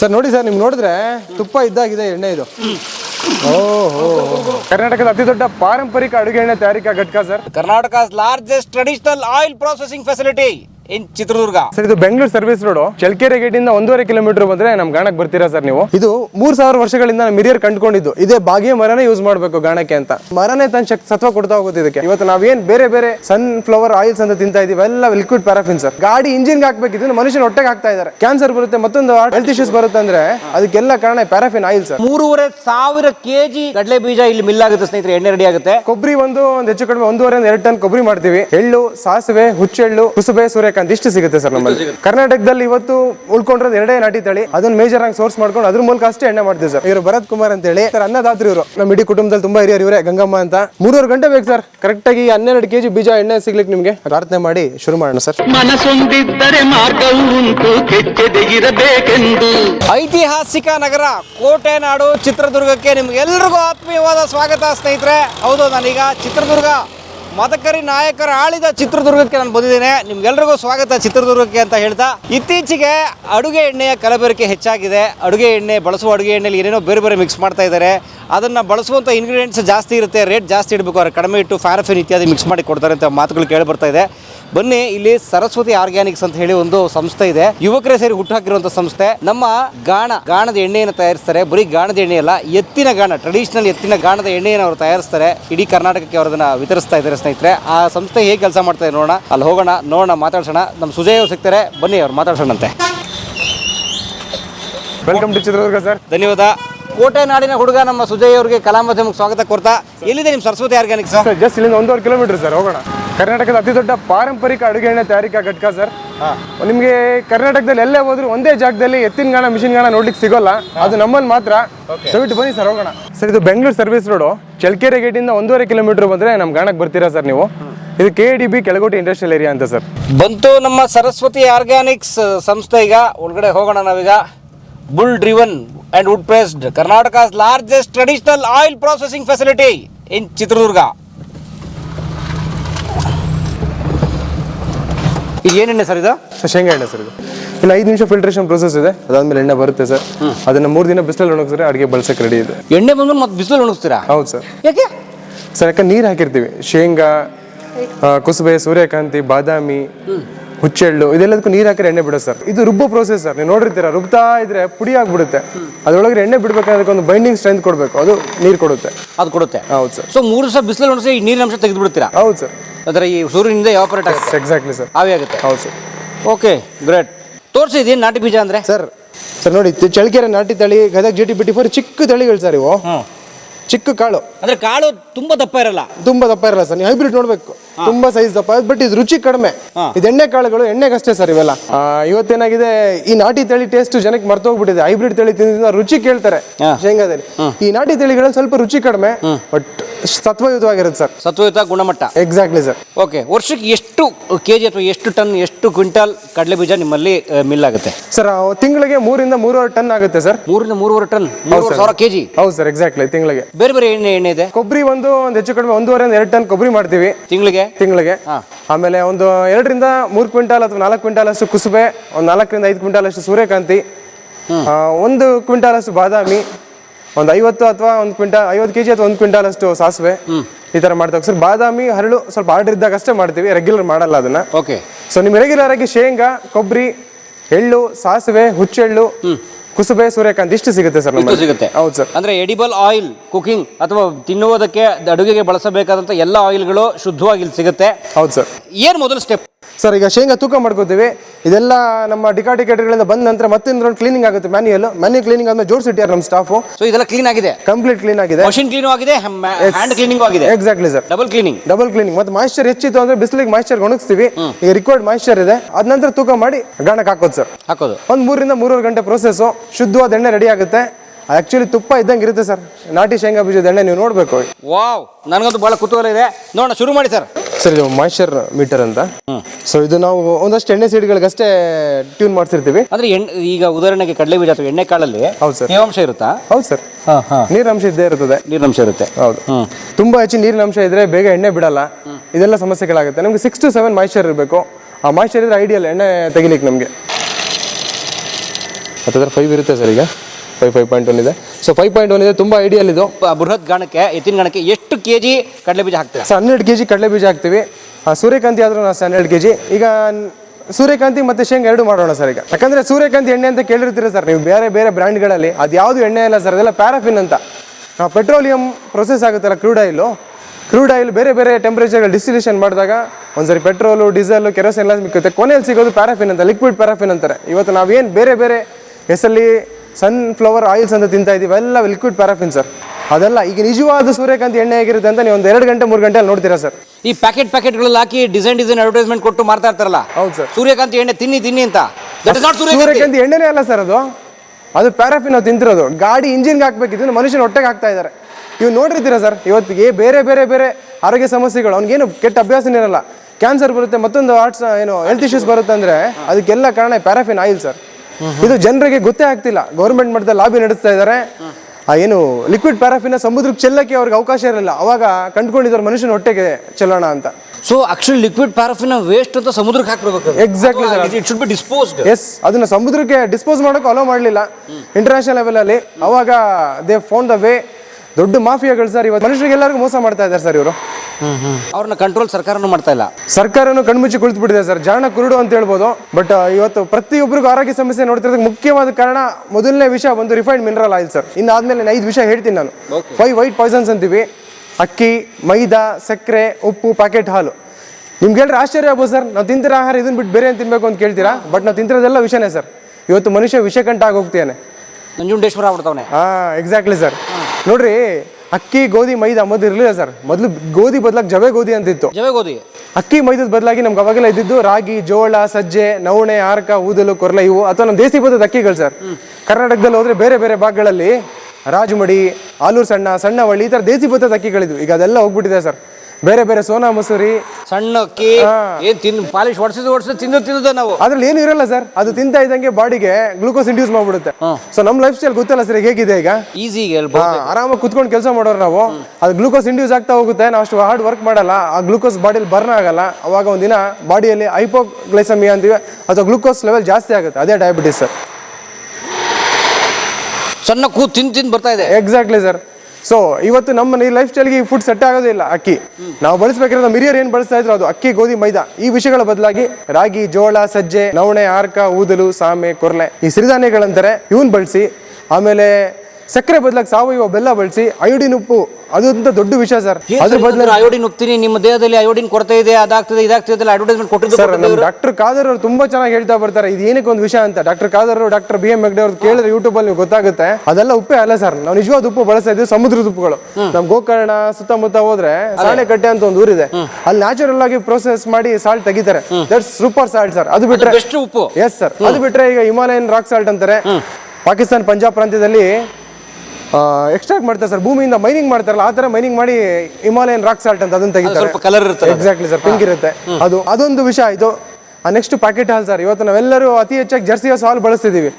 Sir ನೋಡಿ sir ನಿಮ್ಗೆ ನೋಡಿದ್ರೆ ತುಪ್ಪ ಇದ್ದಾಗಿದೆ ಎಣ್ಣೆ ಇದು. ಓಹೋ. ಕರ್ನಾಟಕದ ಅತಿ ದೊಡ್ಡ ಪಾರಂಪರಿಕ ಅಡುಗೆ ಎಣ್ಣೆ ತಯಾರಿಕಾ ಘಟಕ sir. Karnataka largest traditional oil processing facility. In Chitradurga. Sir ಇದು Bengaluru service road. Challakere gate ಇಂದ ಒಂದೂವರೆ ಕಿಲೋಮೀಟರ್ ಬಂದ್ರೆ ನಮ್ ಗಾಣಕ್ ಬರ್ತೀರಾ ಸರ್ ನೀವು? ಇದು ಮೂರ್ ಸಾವಿರ ವರ್ಷಗಳಿಂದ ನಮ್ಮ ಹಿರಿಯರ್ ಕಂಡುಕೊಂಡಿದ್ದು. ಇದೇ ಬಾಗಿಯ ಮರನೇ ಯೂಸ್ ಮಾಡ್ಬೇಕು ಗಾಣಕ್ಕೆ ಅಂತ. ಮರನೇ ತನ್ನ ಶಕ್ತಿ ಸತ್ವ ಕೊಡ್ತಾ ಹೋಗುತ್ತೆ ಇದಕ್ಕೆ. ಇವತ್ತು ನಾವೇನ್ ಬೇರೆ ಬೇರೆ ಸನ್ ಫ್ಲವರ್ ಆಯಿಲ್ಸ್ ಅಂತ ತಿಂತಾ ಇದೀವಿ ಎಲ್ಲ ಲಿಕ್ವಿಡ್ ಪ್ಯಾರಾಫಿನ್ ಸರ್. ಗಾಡಿ ಇಂಜಿನ್ ಹಾಕ್ಬೇಕು ಇದನ್ನ ಮನುಷ್ಯನ ಹೊಟ್ಟೆಗೆ ಹಾಕ್ತಾ ಇದ್ದಾರೆ. ಕ್ಯಾನ್ಸರ್ ಬರುತ್ತೆ ಮತ್ತೊಂದು ಹೆಲ್ತ್ ಇಶ್ಯೂಸ್ ಬರುತ್ತೆ ಅಂದ್ರೆ ಅದಕ್ಕೆಲ್ಲ ಕಾರಣ ಪ್ಯಾರಾಫಿನ್ ಆಯಿಲ್ ಸರ್. ಮೂರುವರೆ ಸಾವಿರ ಕೆಜಿ ಕಡಲೆ ಬೀಜ ಇಲ್ಲಿ ಮಿಲ್ ಆಗುತ್ತೆ ಸ್ನೇಹಿತರೆ ಎಣ್ಣೆ ರೆಡಿ ಆಗುತ್ತೆ. ಕೊಬ್ಬರಿ ಒಂದು ಒಂದು ಹೆಚ್ಚು ಕಡಿಮೆ ಒಂದೂವರೆ ಎರಡು ಟನ್ ಕೊಬ್ಬರಿ ಮಾಡ್ತೀವಿ. ಎಳ್ಳು ಸಾಸಿವೆ ಹುಚ್ಚೆಳ್ಳು ಕುಸುಬೆ ಸೂರ್ಯಕಾಂತ್ ಇಷ್ಟು ಸಿಗುತ್ತೆ ಸರ್ ನಮ್ಮಲ್ಲಿ. ಕರ್ನಾಟಕದಲ್ಲಿ ಇವತ್ತು ಉಳ್ಕೊಂಡಿರೋದು ಎರಡೇ ನಾಟಿ ತಳಿ ಅದನ್ನ ಮೇಜರ್ ಆಗಿ ಸೋರ್ಸ್ ಮಾಡ್ಕೊಂಡು ಅದ್ರ ಮೂಲಕ ಅಷ್ಟೇ ಎಣ್ಣೆ ಮಾಡ್ತೀವಿ ಸರ್. ಇವರು ಭರತ್ ಕುಮಾರ್ ಅಂತ ಹೇಳಿ ಸರ್ ಅನ್ನದಾತ್ರಿ ಇವರು. ನಮ್ಮ ಇಡೀ ಕುಟುಂಬದಲ್ಲಿ ತುಂಬಾ ಹಿರಿಯರು ಇವರೇ ಗಂಗಮ್ಮ ಅಂತ. ಮೂರುವರೆ ಗಂಟೆ ಬೇಕು ಸರ್. ಕರೆಕ್ಟ್ ಆಗಿ ಹನ್ನೆರಡು ಕೆಜಿ ಬೀಜ ಎಣ್ಣೆ ಸಿಗ್ಲಿಕ್ಕೆ ನಿಮಗೆ. ಪ್ರಾರ್ಥನೆ ಮಾಡಿ ಶುರು ಮಾಡೋಣ ಸರ್. ಮನಸೊಂದಿದ್ದರೆ ಮಾರ್ಗವು ಉಂಟು ಕೆಚ್ಚೆದೆಗಿರಬೇಕೆಂದು ಐತಿಹಾಸಿಕ ನಗರ ಕೋಟೆನಾಡು ಚಿತ್ರದುರ್ಗಕ್ಕೆ ನಿಮ್ಗೆಲ್ರಿಗೂ ಆತ್ಮೀಯವಾದ ಸ್ವಾಗತ ಸ್ನೇಹಿತರೆ. ಹೌದು ನಾನೀಗ ಚಿತ್ರದುರ್ಗ. ಮದಕರಿ ನಾಯಕರ ಆಳಿದ ಚಿತ್ರದುರ್ಗಕ್ಕೆ ನಾನು ಬಂದಿದ್ದೇನೆ. ನಿಮ್ಗೆಲ್ರಿಗೂ ಸ್ವಾಗತ ಚಿತ್ರದುರ್ಗಕ್ಕೆ ಅಂತ ಹೇಳ್ತಾ, ಇತ್ತೀಚೆಗೆ ಅಡುಗೆ ಎಣ್ಣೆಯ ಕಲಬೆರಕೆ ಹೆಚ್ಚಾಗಿದೆ. ಅಡುಗೆ ಎಣ್ಣೆ, ಬಳಸುವ ಅಡುಗೆ ಎಣ್ಣೆಲಿ ಏನೇನೋ ಬೇರೆ ಬೇರೆ ಮಿಕ್ಸ್ ಮಾಡ್ತಾ ಇದ್ದಾರೆ. ಅದನ್ನು ಬಳಸುವಂಥ ಇಂಗ್ರೀಡಿಯೆಂಟ್ಸ್ ಜಾಸ್ತಿ ಇರುತ್ತೆ ರೇಟ್ ಜಾಸ್ತಿ ಇಡಬೇಕು. ಅವ್ರು ಕಡಿಮೆ ಇಟ್ಟು ಫ್ಯಾರಫಿನ್ ಇತ್ಯಾದಿ ಮಿಕ್ಸ್ ಮಾಡಿ ಕೊಡ್ತಾರೆ ಅಂತ ಮಾತುಗಳು ಕೇಳಿ ಬರ್ತಾ ಇದೆ. ಬನ್ನಿ, ಇಲ್ಲಿ ಸರಸ್ವತಿ ಆರ್ಗ್ಯಾನಿಕ್ಸ್ ಅಂತ ಹೇಳಿ ಒಂದು ಸಂಸ್ಥೆ ಇದೆ. ಯುವಕರೇ ಸೇರಿ ಹುಟ್ಟುಹಾಕಿರುವಂಥ ಸಂಸ್ಥೆ. ನಮ್ಮ ಗಾಣ, ಗಾಣದ ಎಣ್ಣೆಯನ್ನು ತಯಾರಿಸ್ತಾರೆ. ಬರೀ ಗಾಣದ ಎಣ್ಣೆ ಅಲ್ಲ ಎತ್ತಿನ ಗಾಣ ಟ್ರೆಡಿಷನಲ್ ಎತ್ತಿನ ಗಾಣದ ಎಣ್ಣೆಯನ್ನು ಅವರು ತಯಾರಿಸ್ತಾರೆ. ಇಡೀ ಕರ್ನಾಟಕಕ್ಕೆ ಅವರದನ್ನು ವಿತರಿಸ್ತಾ ಇದ್ದಾರೆ ಸ್ನೇಹಿತರೆ ಆ ಸಂಸ್ಥೆ ಹೇಗೆ ಕೆಲಸ ಮಾಡ್ತಾರೆ ನೋಡೋಣ. ಅಲ್ಲಿ ಹೋಗೋಣ ನೋಡೋಣ ಮಾತಾಡ್ಸೋಣ. ನಮ್ಮ ಸುಜಯ್ ಅವ್ರು ಸಿಗ್ತಾರೆ ಬನ್ನಿ ಅವ್ರು ಮಾತಾಡ್ಸೋಣಂತೆ. Welcome to Chitradurga sir. ಧನ್ಯವಾದ. ಕೋಟೆ ನಾಡಿನ ಹುಡುಗ ನಮ್ಮ ಸುಜಯ್ ಅವರಿಗೆ ಕಲಾ ಮಾಧ್ಯಮಕ್ಕೆ ಸ್ವಾಗತ ಕೊಡ್ತಾ ಎಲ್ಲಿದೆ ನಿಮ್ಮ ಸರಸ್ವತಿ ಆರ್ಗ್ಯಾನಿಕ್ ಸರ್? ಜಸ್ಟ್ ಇಲ್ಲಿಂದ ಒಂದೂವರೆ ಕಿಲೋಮೀಟರ್ ಸರ್ ಹೋಗೋಣ. ಕರ್ನಾಟಕದ ಅತಿ ದೊಡ್ಡ ಪಾರಂಪರಿಕ ಅಡುಗೆ ಎಣ್ಣೆ ತಯಾರಿಕಾ ಘಟಕ ಸರ್. ನಿಮಗೆ ಕರ್ನಾಟಕದಲ್ಲಿ ಎಲ್ಲೇ ಹೋದ್ರು ಒಂದೇ ಜಾಗದಲ್ಲಿ ಎತ್ತಿನ ಗಾಣ ಮಿಷಿನ್ ಗಾಣ ನೋಡ್ಲಿಕ್ಕೆ ಸಿಗೋಲ್ಲ. ಅದು ನಮ್ಮಲ್ಲಿ ಮಾತ್ರ. ದಯವಿಟ್ಟು ಬನ್ನಿ ಸರ್ ಹೋಗೋಣ. ಸರ್ ಇದು ಬೆಂಗಳೂರು ಸರ್ವಿಸ್ ರೋಡು ಚಳ್ಕೆರೆ ಗೇಟಿಂದ ಇಂದ ಒಂದೂವರೆ ಕಿಲೋಮೀಟರ್ ಬಂದ್ರೆ ನಮ್ಮ ಗಾಣಕ್ಕೆ ಬರ್ತೀರಾ ಸರ್ ನೀವು? ಇದು K D B Kelagote industrial area ಅಂತ ಸರ್. ಬಂತು ನಮ್ಮ ಸರಸ್ವತಿ ಆರ್ಗ್ಯಾನಿಕ್ಸ್ ಸಂಸ್ಥೆ ಈಗ. ಒಳಗಡೆ ಹೋಗೋಣ ನಾವೀಗ. Bull driven and wood pressed Karnataka largest traditional oil processing facility in Chitradurga ಈಗ ಏನೆಣ್ಣೆ ಸರ್ ಇದು? ಸರ್ ಶೇಂಗಾ ಎಣ್ಣೆ ಸರ್ ಇದು. ಇನ್ನು ಐದು ನಿಮಿಷ ಫಿಲ್ಟ್ರೇಷನ್ ಪ್ರೊಸೆಸ್ ಇದೆ. ಅದಾದ್ಮೇಲೆ ಎಣ್ಣೆ ಬರುತ್ತೆ ಸರ್. ಅದನ್ನ ಮೂರು ದಿನ ಬಿಸಿಲಲ್ಲಿ ಒಣಗಿಸಿದ್ರೆ ಅಡುಗೆ ಬಳಸಕ್ಕೆ ರೆಡಿ ಇದೆ. ಎಣ್ಣೆ ಬಂದು ಮತ್ತೆ ಬಿಸಿಲು ಒಣಗಿಸ್ತೀರಾ? ಹೌದು ಸರ್. ಯಾಕೆ? ಸರ್ ಯಾಕೆ ನೀರು ಹಾಕಿರ್ತೀವಿ. ಶೇಂಗಾ ಕುಸುಬೆ ಸೂರ್ಯಕಾಂತಿ ಬಾದಾಮಿ ಹುಚ್ಚೆಳ್ಳು ಇದೆಲ್ಲದಕ್ಕೂ ನೀರು ಹಾಕಿದ್ರೆ ಎಣ್ಣೆ ಬಿಡೋ ಸರ್. ಇದು ರುಬ್ಬೋ ಪ್ರೋಸೆಸ್ ಸರ್. ನೀವು ನೋಡಿರ್ತೀರ ರುಬ್ತಾ ಇದ್ರೆ ಪುಡಿ ಆಗ್ಬಿಡುತ್ತೆ. ಅದ್ರೊಳಗೆ ಎಣ್ಣೆ ಬಿಡ್ಬೇಕಾದ್ರೆ ಒಂದು ಬೈಂಡಿಂಗ್ ಸ್ಟ್ರೆಂತ್ ಕೊಡಬೇಕು. ಅದು ನೀರು ಕೊಡುತ್ತೆ. ಅದು ಕೊಡುತ್ತೆ. ಹೌದು ಸರ್. ಸೊ ಮೂರು ದಿವಸ ಬಿಸಿಲು ಒಣಗಿಸಿ ಈ ನೀರಿನ ಅಂಶ ತೆಗೆದು ಬಿಡ್ತೀರಾ ಹೌದು ಸರ್. ಅದರ ಈ ಸೂರ್ಯನಿಂದ ಆಪರೇಟ್ ಆಗುತ್ತೆ? Exactly sir. ಆವಿ ಆಗುತ್ತೆ. ಹೌದು ಸರ್. ಓಕೆ ಗ್ರೇಟ್ ತೋರಿಸಿ ಇದೇನು ನಾಟಿ ಬೀಜ ಅಂದರೆ? ಸರ್ ಸರ್ ನೋಡಿ ಚಳಿಕೆರೆ ನಾಟಿ ತಳಿ ಗದಗ ಜಿ ಟಿ ಬಿಟ್ಟಿ ಫೋರ್ ಚಿಕ್ಕ ತಳಿಗಳು ಸರ್ ಇವು. ಚಿಕ್ಕ ಕಾಳು. ಅಂದ್ರೆ ಕಾಳು ತುಂಬಾ ದಪ್ಪ ಇರಲ್ಲ? ತುಂಬಾ ದಪ್ಪ ಇರಲ್ಲ ಸರ್ ನೀವು ಹೈಬ್ರಿಡ್ ನೋಡ್ಬೇಕು. ತುಂಬಾ ಸೈಜ್ ದಪ್ಪ ಬಟ್ ಇದು ರುಚಿ ಕಡಿಮೆ. ಇದು ಎಣ್ಣೆ ಕಾಳುಗಳು ಎಣ್ಣೆಗಷ್ಟೇ ಸರ್ ಇವೆಲ್ಲ. ಇವತ್ತೇನಾಗಿದೆ ಈ ನಾಟಿ ತಳಿ ಟೇಸ್ಟ್ ಜನಕ್ಕೆ ಮರ್ತೋಗ್ಬಿಟ್ಟಿದೆ. ಹೈಬ್ರಿಡ್ ತಳಿ ತಿಂದ ರುಚಿ ಕೇಳ್ತಾರೆ. ಶೇಂಗಾದಲ್ಲಿ. ಈ ನಾಟಿ ತಳಿಗಳಲ್ಲಿ ಸ್ವಲ್ಪ ರುಚಿ ಕಡಿಮೆ ಬಟ್ ಸತ್ವಯುತವಾಗಿರುತ್ತೆ ಸರ್ ಸತ್ವಯುತ ಗುಣಮಟ್ಟ. ಎಕ್ಸಾಕ್ಟ್ಲಿ ಸರ್ ಓಕೆ ವರ್ಷಕ್ಕೆ ಎಷ್ಟು ಕೆಜಿ ಅಥವಾ ಎಷ್ಟು ಟನ್ ಎಷ್ಟು ಕ್ವಿಂಟಲ್ ಕಡಲೆ ಬೀಜ ನಿಮ್ಮಲ್ಲಿ ಮಿಲ್ ಆಗುತ್ತೆ? ಸರ್ ತಿಂಗಳಿಗೆ ಮೂರಿಂದ ಮೂರುವರೆ ಟನ್ ಆಗುತ್ತೆ ಸರ್ ಮೂರಿಂದ ಮೂರುವರೆ ಟನ್? ಸಾವಿರ ಕೆಜಿ? ಹೌದು ಸರ್ ಎಕ್ಸಾಕ್ಟ್ಲಿ ತಿಂಗಳಿಗೆ. ಬೇರೆ ಬೇರೆ ಎಣ್ಣೆ ಎಣ್ಣೆ ಇದೆ? ಕೊಬ್ಬರಿ ಒಂದು ಒಂದು ಹೆಚ್ಚು ಕಡಿಮೆ ಒಂದೂವರೆ ಎರಡು ಟನ್ ಕೊಬ್ಬರಿ ಮಾಡ್ತೀವಿ. ತಿಂಗಳಿಗೆ? ತಿಂಗಳಿಗೆ. ಆಮೇಲೆ ಒಂದು ಎರಡರಿಂದ ಮೂರು ಕ್ವಿಂಟಾಲ್ ಅಥವಾ ನಾಲ್ಕು ಕ್ವಿಂಟಾಲ್ ಅಷ್ಟು ಕುಸುಬೆ ಒಂದು ನಾಲ್ಕರಿಂದ ಐದು ಕ್ವಿಂಟಾಲ್ ಅಷ್ಟು ಸೂರ್ಯಕಾಂತಿ ಒಂದು ಕ್ವಿಂಟಾಲ್ ಅಷ್ಟು ಬಾದಾಮಿ ಒಂದು ಐವತ್ತು ಅಥವಾ ಒಂದು ಕ್ವಿಂಟಾಲ್ ಐವತ್ತು ಕೆಜಿ ಅಥವಾ ಒಂದು ಕ್ವಿಂಟಾಲ್ ಅಷ್ಟು ಸಾಸಿವೆ ಈ ತರ ಮಾಡ್ತಾ ಸರ್ ಬಾದಾಮಿ ಹರಳು ಸ್ವಲ್ಪ ಆರ್ಡರ್ ಇದ್ದಾಗ ಅಷ್ಟೇ ಮಾಡ್ತೀವಿ ರೆಗ್ಯುಲರ್ ಮಾಡಲ್ಲ ಅದನ್ನ. ಓಕೆ ಸೊ ನಿಮ್ಗೆ ರೆಗ್ಯುಲರ್ ಆಗಿ ಶೇಂಗಾ ಕೊಬ್ಬರಿ ಎಳ್ಳು ಸಾಸಿವೆ ಹುಚ್ಚೆಳ್ಳು ಕುಸುಬೆ ಸೂರ್ಯಕಾಂತಿ ಇಷ್ಟು ಸಿಗುತ್ತೆ ಸರ್ ನಮ್ಮಲ್ಲಿ. ಸಿಗುತ್ತೆ. ಹೌದು ಸರ್. ಅಂದ್ರೆ ಎಡಿಬಲ್ ಆಯಿಲ್ ಕುಕಿಂಗ್ ಅಥವಾ ತಿನ್ನುವುದಕ್ಕೆ ಅಡುಗೆಗೆ ಬಳಸಬೇಕಾದಂತ ಎಲ್ಲ ಆಯಿಲ್ಗಳು ಶುದ್ಧವಾಗಿ ಇಲ್ಲಿ ಸಿಗುತ್ತೆ. ಹೌದು ಸರ್. ಏನು ಮೊದಲು ಸ್ಟೆಪ್ ಸರ್ ಈಗ ಶೇಂಗಾ ತೂಕ ಮಾಡ್ಕೋತೀವಿ. ಇದೆಲ್ಲ ನಮ್ಮ ಡಿಕಾಟಿ ಟಿಕೆಟ್ಗಳಿಂದ ಬಂದ ನಂತರ ಮತ್ತೆ ಇನ್ನೊಂದು ಕ್ಲೀನಿಂಗ್ ಆಗುತ್ತೆ ಮ್ಯಾನ್ಯಲ್ ಮ್ಯಾನ್ಯಲ್ ಕ್ಲೀನಿಂಗ್ ಆದ್ಮೇಲೆ ಜೋಡಿಸಿಟ್ಟಿಯಾರ ನಮ್ಮ ಸ್ಟಾಫು ಸೊ ಇದೆಲ್ಲ ಕ್ಲೀನ್ ಆಗಿದೆ? ಕಂಪ್ಲೀಟ್ ಕ್ಲೀನ್ ಆಗಿದೆ. ಮಷಿನ್ ಕ್ಲೀನ್ ಆಗಿದೆ ಹ್ಯಾಂಡ್ ಕ್ಲೀನಿಂಗ್ ಆಗಿದೆ? Exactly sir double cleaning double cleaning ಮತ್ತೆ ಮಾಯಿಶ್ಚರ್ ಹೆಚ್ಚಿತ್ತು ಅಂದ್ರೆ ಬಿಸಿಲಿಗೆ ಮಾಯಿಶ್ಚರ್ ಒಣಗಿಸ್ತೀವಿ ಈಗ ರಿಕ್ವೈರ್ಡ್ ಮಾಯಿಶ್ಚರ್ ಇದೆ. ಅದ ನಂತರ ತೂಕ ಮಾಡಿ ಗಾಣಕ್ಕೆ ಹಾಕೋದು ಸರ್ ಹಾಕೋದು. ಒಂದು ಮೂರರಿಂದ ಮೂರುವರೆ ಗಂಟೆ ಪ್ರೊಸೆಸ್ಸು ಶುದ್ಧವಾದ ಎಣ್ಣೆ ರೆಡಿ ಆಗುತ್ತೆ. ಆಕ್ಚುಲಿ ತುಪ್ಪ ಇದ್ದಂಗೆ ಇರುತ್ತೆ ಸರ್ ನಾಟಿ ಶೇಂಗಾ ಬೀಜದ ಎಣ್ಣೆ ನೀವು ನೋಡಬೇಕು. ವಾವ್ ನನಗಂತೂ ಬಹಳ ಕುತೂಹಲ ಇದೆ. ನೋಡೋಣ ಶುರು ಮಾಡಿ ಸರ್ ಸರ್ ಇದು ಮಾಯಿಶ್ಚರ್ ಮೀಟರ್ ಅಂತ. ಸೊ ಇದು ನಾವು ಒಂದಷ್ಟು ಎಣ್ಣೆ ಸೀಡ್ಗಳಿಗಷ್ಟೇ ಟ್ಯೂನ್ ಮಾಡ್ತಿರ್ತೀವಿ. ಅಂದ್ರೆ ಎಣ್ಣೆ ಈಗ ಉದಾಹರಣೆಗೆ ಕಡಲೆ ಬೀಜ ಅಥವಾ ಎಣ್ಣೆ ಕಾಳಲ್ಲಿ ಹೌದು ಸರ್. ತೇವಾಂಶ ಇರುತ್ತಾ? ಹೌದು ಸರ್. ನೀರಿನಂಶ ಇದ್ದೇ ಇರ್ತದೆ ನೀರಿನಂಶ ಇರುತ್ತೆ. ಹೌದು. ತುಂಬಾ ಹೆಚ್ಚು ನೀರಿನ ಅಂಶ ಇದ್ರೆ ಬೇಗ ಎಣ್ಣೆ ಬಿಡಲ್ಲ. ಇದೆಲ್ಲ ಸಮಸ್ಯೆಗಳಾಗುತ್ತೆ. ನಮ್ಗೆ ಸಿಕ್ಸ್ ಟು ಸೆವೆನ್ ಮಾಯಿಶ್ಚರ್ ಇರಬೇಕು. ಆ ಮಾಯಿಶ್ಚರ್ ಇದ್ರೆ ಐಡಿಯಲ್ ಎಣ್ಣೆ ತೆಗಿಲಿಕ್ಕೆ ನಮಗೆ. ಮತ್ತೆ ಫೈವ್ ಇರುತ್ತೆ ಸರ್ ಈಗ? ಫೈವ್ ಫೈವ್ ಪಾಯಿಂಟ್ ಒನ್ ಇದೆ. ಸೊ ಫೈವ್ ಪಾಯಿಂಟ್ ಒನ್ ಇದೆ ತುಂಬ ಐಡಿಯಲ್ ಇದು. ಬೃಹತ್ ಗಾಣಕ್ಕೆ ಎತ್ತಿನ ಗಣಕ್ಕೆ ಎಷ್ಟು ಕೆ ಜಿ ಕಡಲೆ ಬೀಜ ಹಾಕ್ತೀವಿ ಸರ್ ಹನ್ನೆರಡು ಕೆ ಜಿ ಕಡಲೆ ಬೀಜ ಹಾಕ್ತೀವಿ. ಆ, ಸೂರ್ಯಕಾಂತಿ ಆದರೂ ನಾವು ಹನ್ನೆರಡು ಕೆ ಜಿ ಈಗ ಸೂರ್ಯಕಾಂತಿ ಮತ್ತು ಶೇಂಗಾ ಎರಡು ಮಾಡೋಣ ಸರ್ ಈಗ. ಯಾಕಂದರೆ ಸೂರ್ಯಕಾಂತಿ ಎಣ್ಣೆ ಅಂತ ಕೇಳಿರ್ತೀರ ಸರ್ ನೀವು ಬೇರೆ ಬೇರೆ ಬ್ರ್ಯಾಂಡ್ಗಳಲ್ಲಿ ಅದು ಯಾವುದು ಎಣ್ಣೆ ಇಲ್ಲ ಸರ್ ಅದೆಲ್ಲ ಪ್ಯಾರಾಫಿನ್ ಅಂತ. ನಾವು ಪೆಟ್ರೋಲಿಯಂ ಪ್ರೊಸೆಸ್ ಆಗುತ್ತಲ್ಲ ಕ್ರೂಡ್ ಆಯಿಲು ಕ್ರೂಡ್ ಆಯಿಲ್ ಬೇರೆ ಬೇರೆ ಟೆಂಪ್ರೇಚರ್ ಡಿಸ್ಟಿಲೇಷನ್ ಮಾಡಿದಾಗ ಒಂದ್ಸರಿ ಪೆಟ್ರೋಲು ಡೀಸೆಲ್ ಕೆರೋಸಿನ್ ಎಲ್ಲ ಸಿಕ್ಕುತ್ತೆ ಕೊನೆಯಲ್ಲಿ ಸಿಗೋದು ಪ್ಯಾರಾಫಿನ್ ಅಂತ ಲಿಕ್ವಿಡ್ ಪ್ಯಾರಾಫಿನ್ ಅಂತಾರೆ. ಇವತ್ತು ನಾವೇನು ಬೇರೆ ಬೇರೆ ಹೆಸರಲ್ಲಿ ಸನ್ಫ್ಲವರ್ ಆಯಿಲ್ಸ್ ಅಂತ ತಿಂತಾ ಇದೀವಿ. ಎಲ್ಲ ಲಿಕ್ವಿಡ್ ಪ್ಯಾರಾಫಿನ್ ಸರ್ ಅದೆಲ್ಲ ಈಗ ನಿಜವಾದ ಸೂರ್ಯಕಾಂತಿ ಎಣ್ಣೆ ಆಗಿರುತ್ತೆ ಅಂತ ನೀವು ಒಂದು ಎರಡು ಗಂಟೆ ಮೂರು ಗಂಟೆ ನೋಡ್ತೀರಾ ಸರ್ ಈ ಪ್ಯಾಕೆಟ್ ಪ್ಯಾಕೆಟ್ಗಳಲ್ಲಿ ಹಾಕಿ ಡಿಸೈನ್ ಡಿಸೈನ್ ಅಡ್ವರ್ಟೈಸ್ಮೆಂಟ್ ಕೊಟ್ಟು ಮಾರ್ತಾ ಇರ್ತಾರಲ್ಲ? ಹೌದು ಸರ್ ಸೂರ್ಯಕಾಂತಿ ಎಣ್ಣೆ ತಿನ್ನಿ ತಿನ್ನಿ ಅಂತ. ದಟ್ ಇಸ್ ನಾಟ್ ಸೂರ್ಯಕಾಂತಿ. ಸೂರ್ಯಕಾಂತಿ ಎಣ್ಣೆನೇ ಅಲ್ಲ ಸರ್ ಅದು. ಅದು ಪ್ಯಾರಾಫಿನ್ ನಾವು ತಿಂತಿರೋದು. ಗಾಡಿ ಇಂಜಿನ್ಗೆ ಹಾಕ್ಬೇಕಿದ್ದು ಮನುಷ್ಯನ ಹೊಟ್ಟೆಗೆ ಹಾಕ್ತಾ ಇದ್ದಾರೆ. ನೀವು ನೋಡಿರ್ತೀರಾ ಸರ್ ಇವತ್ತಿಗೆ ಬೇರೆ ಬೇರೆ ಬೇರೆ ಆರೋಗ್ಯ ಸಮಸ್ಯೆಗಳು. ಅವ್ನಿಗೇನು ಕೆಟ್ಟ ಅಭ್ಯಾಸನೇ ಇರಲ್ಲ. ಕ್ಯಾನ್ಸರ್ ಬರುತ್ತೆ ಮತ್ತೊಂದು ಆರ್ಟ್ಸ್ ಏನು ಹೆಲ್ತ್ ಇಶ್ಯೂಸ್ ಬರುತ್ತೆ ಅಂದರೆ ಅದಕ್ಕೆಲ್ಲ ಕಾರಣ ಪ್ಯಾರಾಫಿನ್ ಆಯಿಲ್ ಸರ್ ಇದು ಜನರಿಗೆ ಗೊತ್ತೇ ಆಗ್ತಿಲ್ಲ. ಗೌರ್ಮೆಂಟ್ ಮಟ್ಟದ ಲಾಬಿ ನಡೆಸ್ತಾ ಇದ್ದಾರೆ ಏನು ಲಿಕ್ವಿಡ್ ಪ್ಯಾರಾಫಿನ ಸಮುದ್ರಕ್ಕೆ ಚೆಲ್ಲಕ್ಕೆ ಅವ್ರಿಗೆ ಅವಕಾಶ ಇರಲಿಲ್ಲ. ಅವಾಗ ಕಂಡುಕೊಂಡಿದ್ದಾರೆ ಮನುಷ್ಯನ ಹೊಟ್ಟೆಗೆ ಚೆಲ್ಲೋಣ ಅಂತ. So actually liquid paraffin waste ಅಂತ ಸಮುದ್ರಕ್ಕೆ ಹಾಕ್ಬಿಡ್ಬೇಕು exactly it should be disposed as ಅದನ್ನ ಸಮುದ್ರಕ್ಕೆ ಡಿಸ್ಪೋಸ್ ಮಾಡೋಕೆ ಅಲೋ ಮಾಡಲಿಲ್ಲ. ಇಂಟರ್ನ್ಯಾಷನಲ್ ಲೆವೆಲಲ್ಲಿ ಅವಾಗ ದೇ ಫೋನ್ ದ ವೇ ದೊಡ್ಡ ಮಾಫಿಯಾಗಳು ಸರ್ ಇವತ್ತು ಮನುಷ್ಯರಿಗೆ ಎಲ್ಲರಿಗೂ ಮೋಸ ಮಾಡ್ತಾ ಇದ್ದಾರೆ ಸರ್ ಇವರು. ಅವ್ರನ್ನ ಕಂಟ್ರೋಲ್ ಸರ್ಕಾರನೂ ಮಾಡ್ತಾ ಇಲ್ಲ. ಸರ್ಕಾರನು ಕಣ್ಮುಚ್ಚಿ ಕುಳಿತುಬಿಟ್ಟಿದೆ ಸರ್. ಜಾಣ ಕುರುಡು ಅಂತ ಹೇಳ್ಬೋದು. ಬಟ್ ಇವತ್ತು ಪ್ರತಿಯೊಬ್ಬರಿಗೂ ಆರೋಗ್ಯ ಸಮಸ್ಯೆ ನೋಡ್ತಿರೋದಕ್ಕೆ ಮುಖ್ಯವಾದ ಕಾರಣ ಮೊದಲನೇ ವಿಷಯ ಒಂದು ರಿಫೈನ್ಡ್ ಮಿನರಲ್ ಆಯಿಲ್ ಸರ್ ಇನ್ನು ಆದ್ಮೇಲೆ ನಾನು ಐದು ವಿಷಯ ಹೇಳ್ತೀನಿ ನಾನು. ಫೈವ್ ವೈಟ್ ಪಾಯ್ಸನ್ಸ್ ಅಂತೀವಿ. ಅಕ್ಕಿ ಮೈದಾ ಸಕ್ಕರೆ ಉಪ್ಪು ಪ್ಯಾಕೆಟ್ ಹಾಲು. ನಿಮ್ಗೆ ಹೇಳಿದ್ರೆ ಆಶ್ಚರ್ಯ ಆಗ್ಬೋದು ಸರ್ ನಾವು ತಿಂತಿರೋ ಆಹಾರ ಇದನ್ನ ಬಿಟ್ಟು ಬೇರೆ ಏನು ತಿನ್ಬೇಕು ಅಂತ ಕೇಳ್ತೀರಾ? ಬಟ್ ನಾವು ತಿಂತಿರೋದೆಲ್ಲ ವಿಷಯನೇ ಸರ್ ಇವತ್ತು ಮನುಷ್ಯ ವಿಷಕಂಠ ಆಗೋಗ್ತಾನೆ. ನಂಜುಂಡೇಶ್ವರ ಆಗ್ಬಿಡ್ತಾವನೆ. ಹಾ ಎಕ್ಸಾಕ್ಟ್ಲಿ ಸರ್ ನೋಡ್ರಿ ಅಕ್ಕಿ ಗೋಧಿ ಮೈದಾ ಮೊದಲು ಇರಲಿಲ್ಲ ಸರ್ ಮೊದಲು ಗೋಧಿ ಬದಲಾಗಿ ಜವೆ ಗೋಧಿ ಅಂತಿತ್ತು. ಜವೆ ಗೋಧಿ? ಅಕ್ಕಿ ಮೈದದ ಬದಲಾಗಿ ನಮ್ಗೆ ಅವಾಗೆಲ್ಲ ಇದ್ದಿದ್ದು ರಾಗಿ ಜೋಳ ಸಜ್ಜೆ ನವಣೆ ಆರ್ಕ ಊದಲು ಕೊರಲ ಇವು ಅಥವಾ ನಮ್ಮ ದೇಸಿ ಬದ್ಧದ ಅಕ್ಕಿಗಳು ಸರ್ ಕರ್ನಾಟಕದಲ್ಲಿ ಹೋದ್ರೆ ಬೇರೆ ಬೇರೆ ಭಾಗಗಳಲ್ಲಿ ರಾಜಮಡಿ ಆಲೂರು ಸಣ್ಣ ಸಣ್ಣ ಹೊಳ್ಳಿ ಈ ಥರ ದೇಸಿ ಬದ್ಧದ ಅಕ್ಕಿಗಳಿದ್ವು. ಈಗ ಅದೆಲ್ಲ ಹೋಗ್ಬಿಟ್ಟಿದೆ ಸರ್ ಬೇರೆ ಬೇರೆ ಸೋನಾ ಮಸೂರಿ. ಸಣ್ಣ ಅಕ್ಕಿ ಏನ್ ತಿಂದು ಪಾಲಿಶ್ ಹೊಡ್ಸಿದ್ ಹೊಡ್ಸಿದ್ ತಿಂದು ತಿಂದ ನಾವು. ಅದ್ರಲ್ಲಿ ಏನು ಇರಲ್ಲ ಸರ್ ಅದು ತಿಂತಾ ಇದ್ದಂಗೆ ಬಾಡಿಗೆ ಗ್ಲೂಕೋಸ್ ಇಂಡ್ಯೂಸ್ ಮಾಡ್ಬಿಡುತ್ತೆ. ಸೊ ನಮ್ಮ ಲೈಫ್ ಸ್ಟೈಲ್ ಗೊತ್ತಲ್ಲ ಸರ್ ಹೇಗಿದೆ ಈಗ? ಈಸಿ ಆರಾಮಾಗಿ ಕುತ್ಕೊಂಡು ಕೆಲಸ ಮಾಡೋರು ನಾವು. ಅದು ಗ್ಲೂಕೋಸ್ ಇಂಡ್ಯೂಸ್ ಆಗ್ತಾ ಹೋಗುತ್ತೆ ನಾವು ಅಷ್ಟು ಹಾರ್ಡ್ ವರ್ಕ್ ಮಾಡಲ್ಲ. ಆ ಗ್ಲೂಕೋಸ್ ಬಾಡಿಲಿ ಬರ್ನ್ ಆಗಲ್ಲ. ಅವಾಗ ಒಂದಿನ ಬಾಡಿಯಲ್ಲಿ ಹೈಪೋಗ್ಲೈಸಮಿಯಾ ಅಂತೀವಿ ಅಥವಾ ಗ್ಲೂಕೋಸ್ ಲೆವೆಲ್ ಜಾಸ್ತಿ ಆಗುತ್ತೆ. ಅದೇ ಡಯಾಬಿಟಿಸ್ ಸರ್ ಸಣ್ಣ ಕೂ ತಿಂದು ತಿಂದು ಬರ್ತಾ ಇದೆ. ಎಕ್ಸಾಕ್ಟ್ಲಿ ಸರ್ ಸೊ ಇವತ್ತು ನಮ್ಮ ಈ ಲೈಫ್ ಸ್ಟೈಲ್ಗೆ ಈ ಫುಡ್ ಸೆಟ್ ಆಗೋದಿಲ್ಲ ಅಕ್ಕಿ. ನಾವು ಬಳಸಬೇಕಿರೋದು ಮಿರಿಯರ್ ಏನು ಬಳಸ್ತಾ ಇದ್ರು? ಅದು ಅಕ್ಕಿ, ಗೋಧಿ, ಮೈದಾ. ಈ ವಿಷಯಗಳ ಬದಲಾಗಿ ರಾಗಿ, ಜೋಳ, ಸಜ್ಜೆ, ನವಣೆ, ಆರ್ಕ, ಊದಲು, ಸಾಮೆ, ಕೊರ್ಲೆ. ಈ ಸಿರಿಧಾನ್ಯಗಳಂತಾರೆ ಇವನ್ ಬಳಸಿ, ಆಮೇಲೆ ಸಕ್ಕರೆ ಬದಲಾಗಿ ಸಾವಯವ ಬೆಲ್ಲ ಬಳಸಿ ಅಯೋಡಿನ್ ಉಪ್ಪು. ಅದಂತ ದೊಡ್ಡ ವಿಷಯ ಸರ್. ಅದ್ರ ಬದಲು ಅಯೋಡಿನ್ ಉಪ್ತೀನಿ ನಿಮ್ಮ ದೇಹದಲ್ಲಿ ಅಯೋಡಿನ್ ಕೊರತೆ ಇದೆ ಅದಾಗ್ತದೆ ಇದಾಗ್ತದೆ ಅಡ್ವರ್ಟೈಸ್ಮೆಂಟ್ ಕೊಟ್ಟಿದ್ದು ಸರ್ ನಮ್ಮ ಡಾಕ್ಟರ್ ಕಾದರ್ ಅವರು ತುಂಬಾ ಚೆನ್ನಾಗಿ ಹೇಳ್ತಾ ಬರ್ತಾರೆ. ಇದು ಏನಕ್ಕೆ ಒಂದು ವಿಷಯ ಅಂತ? Doctor Khader doctor B M Hegde ಅವ್ರು ಕೇಳಿದ್ರೆ ಯೂಟ್ಯೂಬ್ ಅಲ್ಲಿ ಗೊತ್ತಾಗುತ್ತೆ. ಅದೆಲ್ಲ ಉಪ್ಪೇ ಅಲ್ಲ ಸರ್. ನಾವು ನಿಜವಾದ ಉಪ್ಪು ಬಳಸ್ತಾ ಇದ್ದೀವಿ ಸಮುದ್ರದ ಉಪ್ಪುಗಳು. ನಮ್ ಗೋಕರ್ಣ ಸುತ್ತಮುತ್ತ ಹೋದ್ರೆ ಸಾಣೆಕಟ್ಟೆ ಅಂತ ಒಂದು ಊರಿದೆ. ಅಲ್ಲಿ ನ್ಯಾಚುರಲ್ ಆಗಿ ಪ್ರೊಸೆಸ್ ಮಾಡಿ ಸಾಲ್ಟ್ ತೆಗಿತಾರೆ. ದಟ್ಸ್ ಸೂಪರ್ ಸಾಲ್ಟ್ ಸರ್ ಅದು ಬಿಟ್ರೆ ಬೆಸ್ಟ್ ಉಪ್ಪು. ಎಸ್ ಸರ್ ಅದು ಬಿಟ್ರೆ ಈಗ ಹಿಮಾಲಯನ್ ರಾಕ್ ಸಾಲ್ಟ್ ಅಂತಾರೆ. ಪಾಕಿಸ್ತಾನ ಪಂಜಾಬ್ ಪ್ರಾಂತ್ಯದಲ್ಲಿ ಎಕ್ಸ್ಟ್ರಾಕ್ಟ್ ಮಾಡ್ತಾರೆ ಸರ್ ಭೂಮಿಯಿಂದ ಮೈನಿಂಗ್ ಮಾಡ್ತಾರಲ್ಲ ಆ ತರ ಮೈನಿಂಗ್ ಮಾಡಿ ಹಿಮಾಲಯನ್ ರಾಕ್ ಸಾಲ್ಟ್ ಅಂತ ಅದನ್ನ ತೆಗಿತಾರೆ. ಸ್ವಲ್ಪ ಕಲರ್ ಎಕ್ಸಾಕ್ಟ್ಲಿ ಸರ್ ಪಿಂಕ್ ಇರುತ್ತೆ. ಅದು ಅದೊಂದು ವಿಷಯ ಆಯ್ತು ನೆಕ್ಸ್ಟ್ ಪ್ಯಾಕೆಟ್ ಹಾಲ್ ಸರ್ ಇವತ್ತು ನಾವೆಲ್ಲರೂ ಅತಿ ಹೆಚ್ಚಾಗಿ ಜರ್ಸಿ ಹಸು ಹಾಲು ಬಳಸ್ತಿದೀವಿ.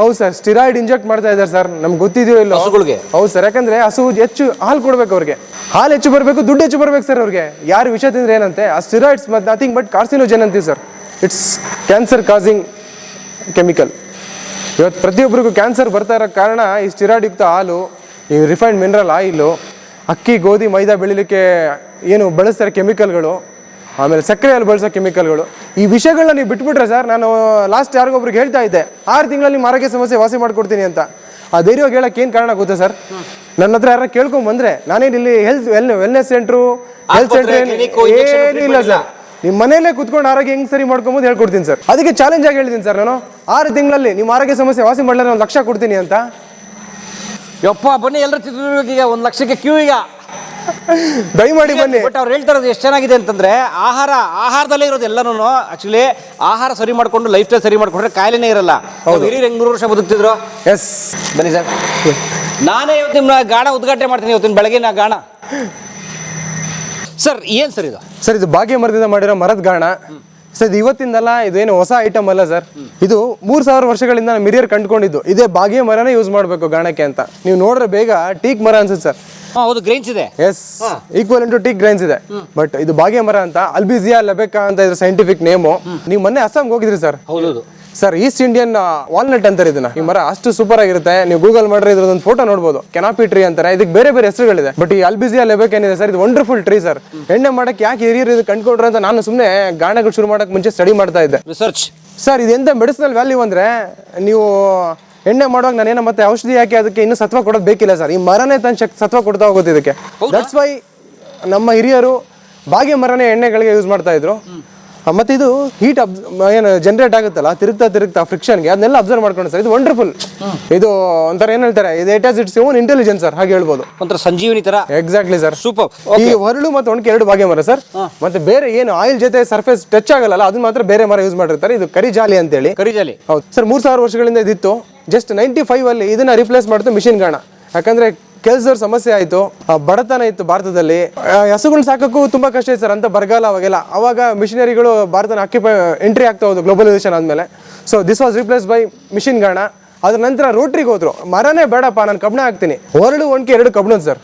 ಹೌದು ಸರ್ ಸ್ಟಿರಾಯ್ಡ್ ಇಂಜೆಕ್ಟ್ ಮಾಡ್ತಾ ಇದ್ದಾರೆ ಸರ್ ನಮ್ಗೆ ಗೊತ್ತಿದೆಯೋ ಇಲ್ಲ ಹಸುಗಳಿಗೆ. ಹೌದು ಸರ್ ಯಾಕಂದ್ರೆ ಹಸು ಹೆಚ್ಚು ಹಾಲು ಕೊಡ್ಬೇಕು ಅವ್ರಿಗೆ. ಹಾಲು ಹೆಚ್ಚು ಬರಬೇಕು ದುಡ್ಡು ಹೆಚ್ಚು ಬರ್ಬೇಕು ಸರ್ ಅವ್ರಿಗೆ. ಯಾರು ವಿಷಯ ತಿಂದ್ರೆ ಏನಂತೆ? ಆ ಸ್ಟಿರಾಯ್ಡ್ಸ್ ಮತ್ತು ನಥಿಂಗ್ ಬಟ್ ಕಾರ್ಸಿನೋಜನ್ ಅಂತೀವಿ sir it's cancer causing chemical ಇವತ್ತು ಪ್ರತಿಯೊಬ್ಬರಿಗೂ ಕ್ಯಾನ್ಸರ್ ಬರ್ತಾ ಇರೋ ಕಾರಣ ಈ ಸ್ಟಿರಾಯ್ಡ್ ಯುಕ್ತ ಹಾಲು ಈ ರಿಫೈನ್ಡ್ ಮಿನರಲ್ ಆಯಿಲು ಅಕ್ಕಿ ಗೋಧಿ ಮೈದಾ ಬೆಳಿಲಿಕ್ಕೆ ಏನು ಬಳಸ್ತಾರೆ ಕೆಮಿಕಲ್ಗಳು ಆಮೇಲೆ ಸಕ್ಕರೆಯಲ್ಲಿ ಬಳಸೋ ಕೆಮಿಕಲ್ಗಳು ಈ ವಿಷಯಗಳನ್ನ ನೀವು ಬಿಟ್ಬಿಟ್ರೆ ಸರ್ ನಾನು ಲಾಸ್ಟ್ ಯಾರಿಗೊಬ್ರಿಗೆ ಹೇಳ್ತಾ ಇದ್ದೆ ಆರು ತಿಂಗಳಲ್ಲಿ ನಿಮ್ಮ ಆರೋಗ್ಯ ಸಮಸ್ಯೆ ವಾಸಿ ಮಾಡಿಕೊಡ್ತೀನಿ ಅಂತ. ಆ ಧೈರ್ಯವಾಗಿ ಹೇಳಕ್ಕೆ ಏನು ಕಾರಣ ಗೊತ್ತಾ ಸರ್ ನನ್ನ ಹತ್ರ ಯಾರು ಕೇಳ್ಕೊಂಡ್ ಬಂದ್ರೆ ನಾನೇನು ಇಲ್ಲಿ health wellness centre health centre ಏನಿಲ್ಲ ಸರ್ ನಿಮ್ಮ ಮನೆಯಲ್ಲೇ ಕುತ್ಕೊಂಡು ಆರೋಗ್ಯ ಹೆಂಗೆ ಸರಿ ಮಾಡ್ಕೊಂಬೋದು ಹೇಳ್ಕೊಡ್ತೀನಿ ಸರ್. ಅದಕ್ಕೆ ಚಾಲೆಂಜ್ ಆಗಿ ಹೇಳಿದ್ದೀನಿ ಸರ್ ನಾನು. ಆರು ತಿಂಗಳಲ್ಲಿ ನಿಮ್ಮ ಆರೋಗ್ಯ ಸಮಸ್ಯೆ ವಾಸಿ ಮಾಡಲೇ ಒಂದು ಲಕ್ಷ ಕೊಡ್ತೀನಿ ಅಂತ. ಯಪ್ಪ ಬನ್ನಿ ಎಲ್ಲರೂ ಚಿತ್ರದುರ್ಗಕ್ಕೆ ಈಗ ಒಂದು ಲಕ್ಷಕ್ಕೆ ಕ್ಯೂ ಈಗ. ದಯಮಾಡಿ ಬನ್ನಿ. ಬಟ್ ಅವ್ರು ಹೇಳ್ತಾ ಇರೋದು ಎಷ್ಟು ಚೆನ್ನಾಗಿದೆ ಅಂತಂದ್ರೆ ಆಹಾರ ಆಹಾರದಲ್ಲೇ ಇರೋದು ಎಲ್ಲನೂ ಆಕ್ಚುಲಿ ಆಹಾರ ಸರಿ ಮಾಡ್ಕೊಂಡು ಲೈಫ್ ಸ್ಟೈಲ್ ಸರಿ ಮಾಡ್ಕೊಂಡ್ರೆ ಕಾಯಿಲೆನೇ ಇರಲ್ಲ. ಹಿರಿಯರು ಹೆಂಗ್ ನೂರು ವರ್ಷ ಬದುಕ್ತಿದ್ರು? ಎಸ್ ಬನ್ನಿ ಸರ್. ನಾನೇ ಇವತ್ತು ನಿಮ್ಮ ಗಾಣ ಉದ್ಘಾಟನೆ ಮಾಡ್ತೀನಿ ಇವತ್ತಿನ ಬೆಳಗಿನ ಗಾಣ. ಸರ್ ಏನ್ ಸರ್ ಇದು? ಸರ್ ಇದು ಭಾಗ್ಯ ಮರದಿಂದ ಮಾಡಿರೋ ಮರದ ಗಾಣ. ಸರ್ ಇದು ಇವತ್ತಿಂದಲ್ಲ ಇದೇನು ಹೊಸ ಐಟಮ್ ಅಲ್ಲ ಸರ್ ಇದು ಮೂರ್ ಸಾವಿರ ವರ್ಷಗಳಿಂದ ನಮ್ಮ ಹಿರಿಯರು ಕಂಡುಕೊಂಡಿದ್ದು. ಇದೇ ಭಾಗ್ಯ ಮರನೇ ಯೂಸ್ ಮಾಡಬೇಕು ಗಾಣಕ್ಕೆ ಅಂತ. ನೀವು ನೋಡ್ರೆ ಬೇಗ ಟೀಕ್ ಮರ ಅನ್ಸುತ್ತೆ ಸರ್ ಹೌದು ಗ್ರೈನ್ಸ್ ಇದೆ. Yes equal to teak grains ಇದೆ. ಬಟ್ ಇದು ಭಾಗ್ಯ ಮರ ಅಂತ ಅಲ್ಬಿಸಿಯಾ ಲೆಬೆಕಾ ಅಂತ ಇದ್ರ ಸೈಂಟಿಫಿಕ್ ನೇಮು ನೀವು ಮೊನ್ನೆ ಅಸ್ಸಾಂಗೆ ಹೋಗಿದ್ರಿ ಸರ್ ಹೌದು ಸರ್ ಈಸ್ಟ್ ಇಂಡಿಯನ್ ವಾಲ್ನಟ್ ಅಂತಾರೆ ಇದನ್ನ ಈ ಮರ ಅಷ್ಟು ಸೂಪರ್ ಆಗಿರುತ್ತೆ. ನೀವು ಗೂಗಲ್ ಮಾಡ್ರೆ ಒಂದು ಫೋಟೋ ನೋಡಬಹುದು ಕೆನಾಪಿ ಟ್ರೀ ಅಂತಾರೆ. ಇದಕ್ಕೆ ಬೇರೆ ಬೇರೆ ಹೆಸರುಗಳಿದೆ. ಬಟ್ ಈ ಅಲ್ಬಿಸಿಯಾ ಲೆಬೆಕ್ ಏನಿದೆ ಸರ್ ಇದು ವಂಡರ್ಫುಲ್ ಟ್ರೀ ಸರ್ ಎಣ್ಣೆ ಮಾಡಕ್ಕೆ ಯಾಕೆ ಹಿರಿಯರು ಇದು ಕಂಡ್ಕೊಂಡ್ರೆ ಅಂತ ನಾನು ಸುಮ್ಮನೆ ಗಾಣಗಳು ಶುರು ಮಾಡಕ್ಕೆ ಮುಂಚೆ ಸ್ಟಡಿ ಮಾಡ್ತಾ ಇದ್ದೆ. ರಿಸರ್ಚ್ ಸರ್ ಇದು ಎಂತ ಮೆಡಿಸಿನಲ್ ವ್ಯಾಲ್ಯೂ ಅಂದ್ರೆ ನೀವು ಎಣ್ಣೆ ಮಾಡುವಾಗ ನಾನೇನೋ ಮತ್ತೆ ಔಷಧಿ ಯಾಕೆ ಅದಕ್ಕೆ ಇನ್ನೂ ಸತ್ವ ಕೊಡೋದು ಬೇಕಿಲ್ಲ ಸರ್ ಈ ಮರನೇ ತನ್ನ ಶಕ್ತಿ ಸತ್ವ ಕೊಡ್ತಾ ಹೋಗುತ್ತೆ ಇದಕ್ಕೆ. ದಟ್ಸ್ ವೈ ನಮ್ಮ ಹಿರಿಯರು ಬಾಗಿ ಮರನೇ ಎಣ್ಣೆಗಳಿಗೆ ಯೂಸ್ ಮಾಡ್ತಾ ಇದ್ರು. ಮತ್ತೆ ಇದು ಹೀಟ್ ಅಬ್ ಏನು ಜನರೇಟ್ ಆಗುತ್ತಲ್ಲ ತಿರುಗ್ತಾ ತಿರುಗ್ತಾ ಫ್ರಿಕ್ಷನ್ಗೆ ಅದನ್ನೆಲ್ಲ ಅಬ್ಸರ್ವ್ ಮಾಡ್ಕೊಂಡು ಸರ್ ಇದು ವಂಡರ್ಫುಲ್ ಇದು ಒಂಥರ ಏನ್ ಹೇಳ್ತಾರೆ ಇದು it it's own intelligence sir ಹಾಗೆ ಹೇಳ್ಬೋದು. ಒಂಥರ ಸಂಜೀವಿನಿ ತರ? ಎಕ್ಸಾಕ್ಟ್ಲಿ ಸರ್ ಸೂಪರ್ ಈ ಹೊರಳು ಮತ್ತು ಒಣಕೆ ಎರಡು ಭಾಗ್ಯ ಮರ ಸರ್ ಮತ್ತೆ ಬೇರೆ ಏನು ಆಯಿಲ್ ಜೊತೆ ಸರ್ಫೇಸ್ ಟಚ್ ಆಗಲ್ಲ ಅದನ್ನ ಮಾತ್ರ ಬೇರೆ ಮರ ಯೂಸ್ ಮಾಡಿರ್ತಾರೆ. ಇದು ಕರಿಜಾಲಿ ಅಂತೇಳಿ. ಕರಿಜಾಲಿ ಹೌದು. ಸರ್ ಮೂರು ಸಾವಿರ ವರ್ಷಗಳಿಂದ ಇದಿತ್ತು. ಜಸ್ಟ್ ನೈಂಟಿ ಫೈವ್ ಅಲ್ಲಿ ಇದನ್ನ ರಿಪ್ಲೇಸ್ ಮಾಡ್ತು ಮಿಷಿನ್ ಗಾಣ. ಯಾಕಂದ್ರೆ ಕೆಲಸದವ್ರ ಸಮಸ್ಯೆ ಆಯ್ತು ಬಡತನ ಇತ್ತು ಭಾರತದಲ್ಲಿ. ಹಸುಗಳನ್ನ ಸಾಕಕ್ಕೂ ತುಂಬಾ ಕಷ್ಟ ಇತ್ತು ಸರ್, ಅಂತ ಬರಗಾಲ ಅವಾಗೆಲ್ಲ. ಅವಾಗ ಮಿಷಿನರಿಗಳು ಭಾರತನ ಆಕ್ಯುಪೈ ಎಂಟ್ರಿ ಆಗ್ತಾ ಹೋದ್ರು ಗ್ಲೋಬಲೈಸೇಷನ್ ಆದ್ಮೇಲೆ. So this was replace by machine ಗಾಣ ಅದ್ರ ನಂತರ ರೋಟ್ರಿಗೆ ಹೋದ್ರು. ಮರನೇ ಬೇಡಪ್ಪ, ನಾನು ಕಬ್ಬಣ ಹಾಕ್ತೀನಿ. ಹೊರಳು ಒಣಕೆ ಎರಡು ಕಬ್ಬಣದ್ ಸರ್.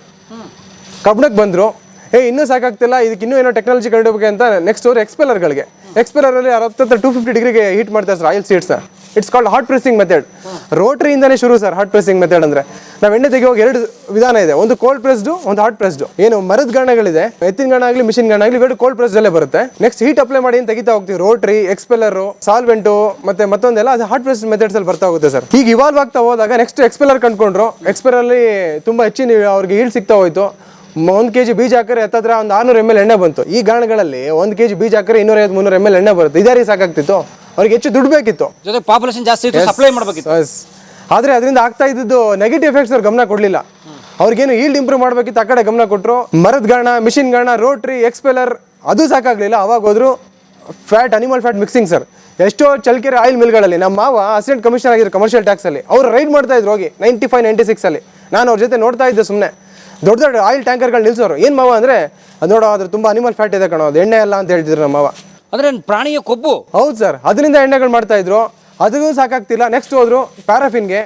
ಕಬ್ಬಣಕ್ಕೆ ಬಂದ್ರು. ಏ, ಇನ್ನೂ ಸಾಕಾಗ್ತಿಲ್ಲ ಇದಕ್ಕೆ ಇನ್ನೂ ಏನೋ ಟೆಕ್ನಾಲಜಿ ಕಂಡುಬೇಕು ಅಂತ ನೆಕ್ಸ್ಟ್ ಅವ್ರು ಎಕ್ಸ್ಪೆಲರ್ಗಳಿಗೆ ಎಕ್ಸ್ಪೆಲರಲ್ಲಿ ಅರವತ್ತ ಟು ಫಿಫ್ಟಿ ಡಿಗ್ರಿಗೆ ಹೀಟ್ ಮಾಡ್ತಾರೆ sir oil seeds it's called hot pressing method ರೋಟ್ರಿಯಿಂದನೇ ಶುರು ಸರ್ ಹಾಟ್ ಪ್ರೆಸಿಂಗ್ ಮೆಥಡ್ ಅಂದ್ರೆ. ನಾವು ಎಣ್ಣೆ ತೆಗೆಯುವಾಗ ಎರಡು ವಿಧಾನ ಇದೆ. ಒಂದು ಕೋಲ್ಡ್ ಪ್ರೆಸ್ಡು ಒಂದು ಹಾಟ್ ಪ್ರೆಸ್ಡು ಏನು, ಮರದ ಗಣಗಳಿದೆ. ಎತ್ತಿನ ಗಣ ಆಗಲಿ ಮಿಷಿನ್ ಗಣ ಆಗಲಿ, ಎರಡು ಕೋಲ್ಡ್ ಪ್ರೆಸ್ ಅಲ್ಲೇ ಬರುತ್ತೆ. ನೆಕ್ಸ್ಟ್ ಹೀಟ್ ಅಪ್ಲೈ ಮಾಡಿ ತೆಗಿತಾ ಹೋಗ್ತೀವಿ? ರೋಟ್ರಿ ಎಕ್ಸ್ಪೆಲ್ಲರ್ ಸಾಲ್ವೆಂಟು ಮತ್ತೆ ಮತ್ತೊಂದೆಲ್ಲ ಅದು ಹಾಟ್ ಪ್ರೆಸ್ ಮೆಥಡ್ಸ್ ಅಲ್ಲಿ ಬರ್ತಾ ಹೋಗುತ್ತೆ ಸರ್. ಈಗ ಇವಾಲ್ವ್ ಆಗ್ತಾ ಹೋದಾಗ ನೆಕ್ಸ್ಟ್ ಎಕ್ಸ್ಪೆಲ್ಲರ್ ಕಂಡ್ಕೊಂಡ್ರು. ಎಕ್ಸ್ಪೆಲ್ಲರ್ ಅಲ್ಲಿ ತುಂಬಾ ಹೆಚ್ಚಿನ ಅವ್ರಿಗೆ ಈಲ್ಡ್ ಸಿಗ್ತಾ ಹೋಯ್ತು. ಒಂದು ಕೆ ಜಿ ಬೀಜ ಹಾಕಿದ್ರೆ ಹತ್ತತ್ರ ಒಂದು ಆರ್ನೂರು ಎಂ ಎಲ್ ಎಣ್ಣೆ ಬಂತು. ಈ ಗಾಣಗಳಲ್ಲಿ ಒಂದು ಕೆ ಜಿ ಬೀಜ ಹಾಕಿದ್ರೆ ಇನ್ನೂರೈವತ್ತು ಮುನ್ನೂರು ಎಂ ಎಲ್ ಎಣ್ಣೆ ಬರುತ್ತೆ. ಇದಾರಿ ಸಾಕಾಗ್ತಿತ್ತು. ಅವ್ರಿಗೆ ಹೆಚ್ಚು ದುಡ್ಡು ಬೇಕಿತ್ತು. ಜೊತೆ ಪಾಪ್ಯುಲೇಷನ್ ಜಾಸ್ತಿ ಇತ್ತು ಸಪ್ಲೈ ಮಾಡಬೇಕಿತ್ತು. ಆದರೆ ಅದರಿಂದ ಆಗ್ತಾ ಇದ್ದಿದ್ದು ನೆಗೆಟಿವ್ ಎಫೆಕ್ಟ್ಸ್ ಅವ್ರು ಗಮನ ಕೊಡಲಿಲ್ಲ. ಅವ್ರಿಗೇನು ಈಲ್ಡ್ ಇಂಪ್ರೂವ್ ಮಾಡಬೇಕಿತ್ತು ಆ ಕಡೆ ಗಮನ ಕೊಟ್ಟರು ಮರದ ಗಾಣ ಮಿಷಿನ್ ಗಾಣ ರೋಟ್ರಿ ಎಕ್ಸ್ಪೆಲರ್ ಅದು ಸಾಕಾಗ್ಲಿಲ್ಲ. ಅವಾಗ ಹೋದ್ರು fat animal fat mixing sir ಎಷ್ಟೋ ಚಳ್ಕೆರೆ ಆಯಿಲ್ ಮಿಲ್ಗಳಲ್ಲಿ ನಮ್ಮ ಮಾವ ಅಸಿಸ್ಟೆಂಟ್ ಕಮಿಷನರ್ ಆಗಿದ್ರು ಕಮರ್ಷಿಯಲ್ ಟ್ಯಾಕ್ಸ್ ಅಲ್ಲಿ ಅವ್ರು ರೈಡ್ ಮಾಡ್ತಾ ಇದ್ರು ಹೋಗಿ ನೈಂಟಿ ಫೈವ್ ನೈಂಟಿ ಸಿಕ್ಸ್ ಅಲ್ಲಿ. ನಾನು ಅವ್ರ ಜೊತೆ ನೋಡ್ತಾ ಇದ್ದೆ ಸುಮ್ಮನೆ ದೊಡ್ಡ ದೊಡ್ಡ ಆಯಿಲ್ ಟ್ಯಾಂಕರ್ಗಳು ನಿಲ್ಸೋರು. ಏನು ಮಾವ ಅಂದರೆ ಅದು ನೋಡೋ ಅದ್ರ ತುಂಬ ಅನಿಮಲ್ ಫ್ಯಾಟ್ ಇದೆ ಕಣೋ ಅದು ಎಣ್ಣೆ ಅಲ್ಲ ಅಂತ ಹೇಳ್ತಿದ್ರು ನಮ್ಮ ಮಾವ. ಅಂದ್ರೆ ಪ್ರಾಣಿಯ ಕೊಬ್ಬು. ಹೌದು ಸರ್ ಅದರಿಂದ ಎಣ್ಣೆಗಳು ಮಾಡ್ತಾ ಇದ್ರು. ಅದಕ್ಕೂ ಸಾಕಾಗ್ತಿಲ್ಲ. ನೆಕ್ಸ್ಟ್ ಹೋದ್ರು ಪ್ಯಾರಾಫಿನ್ಗೆ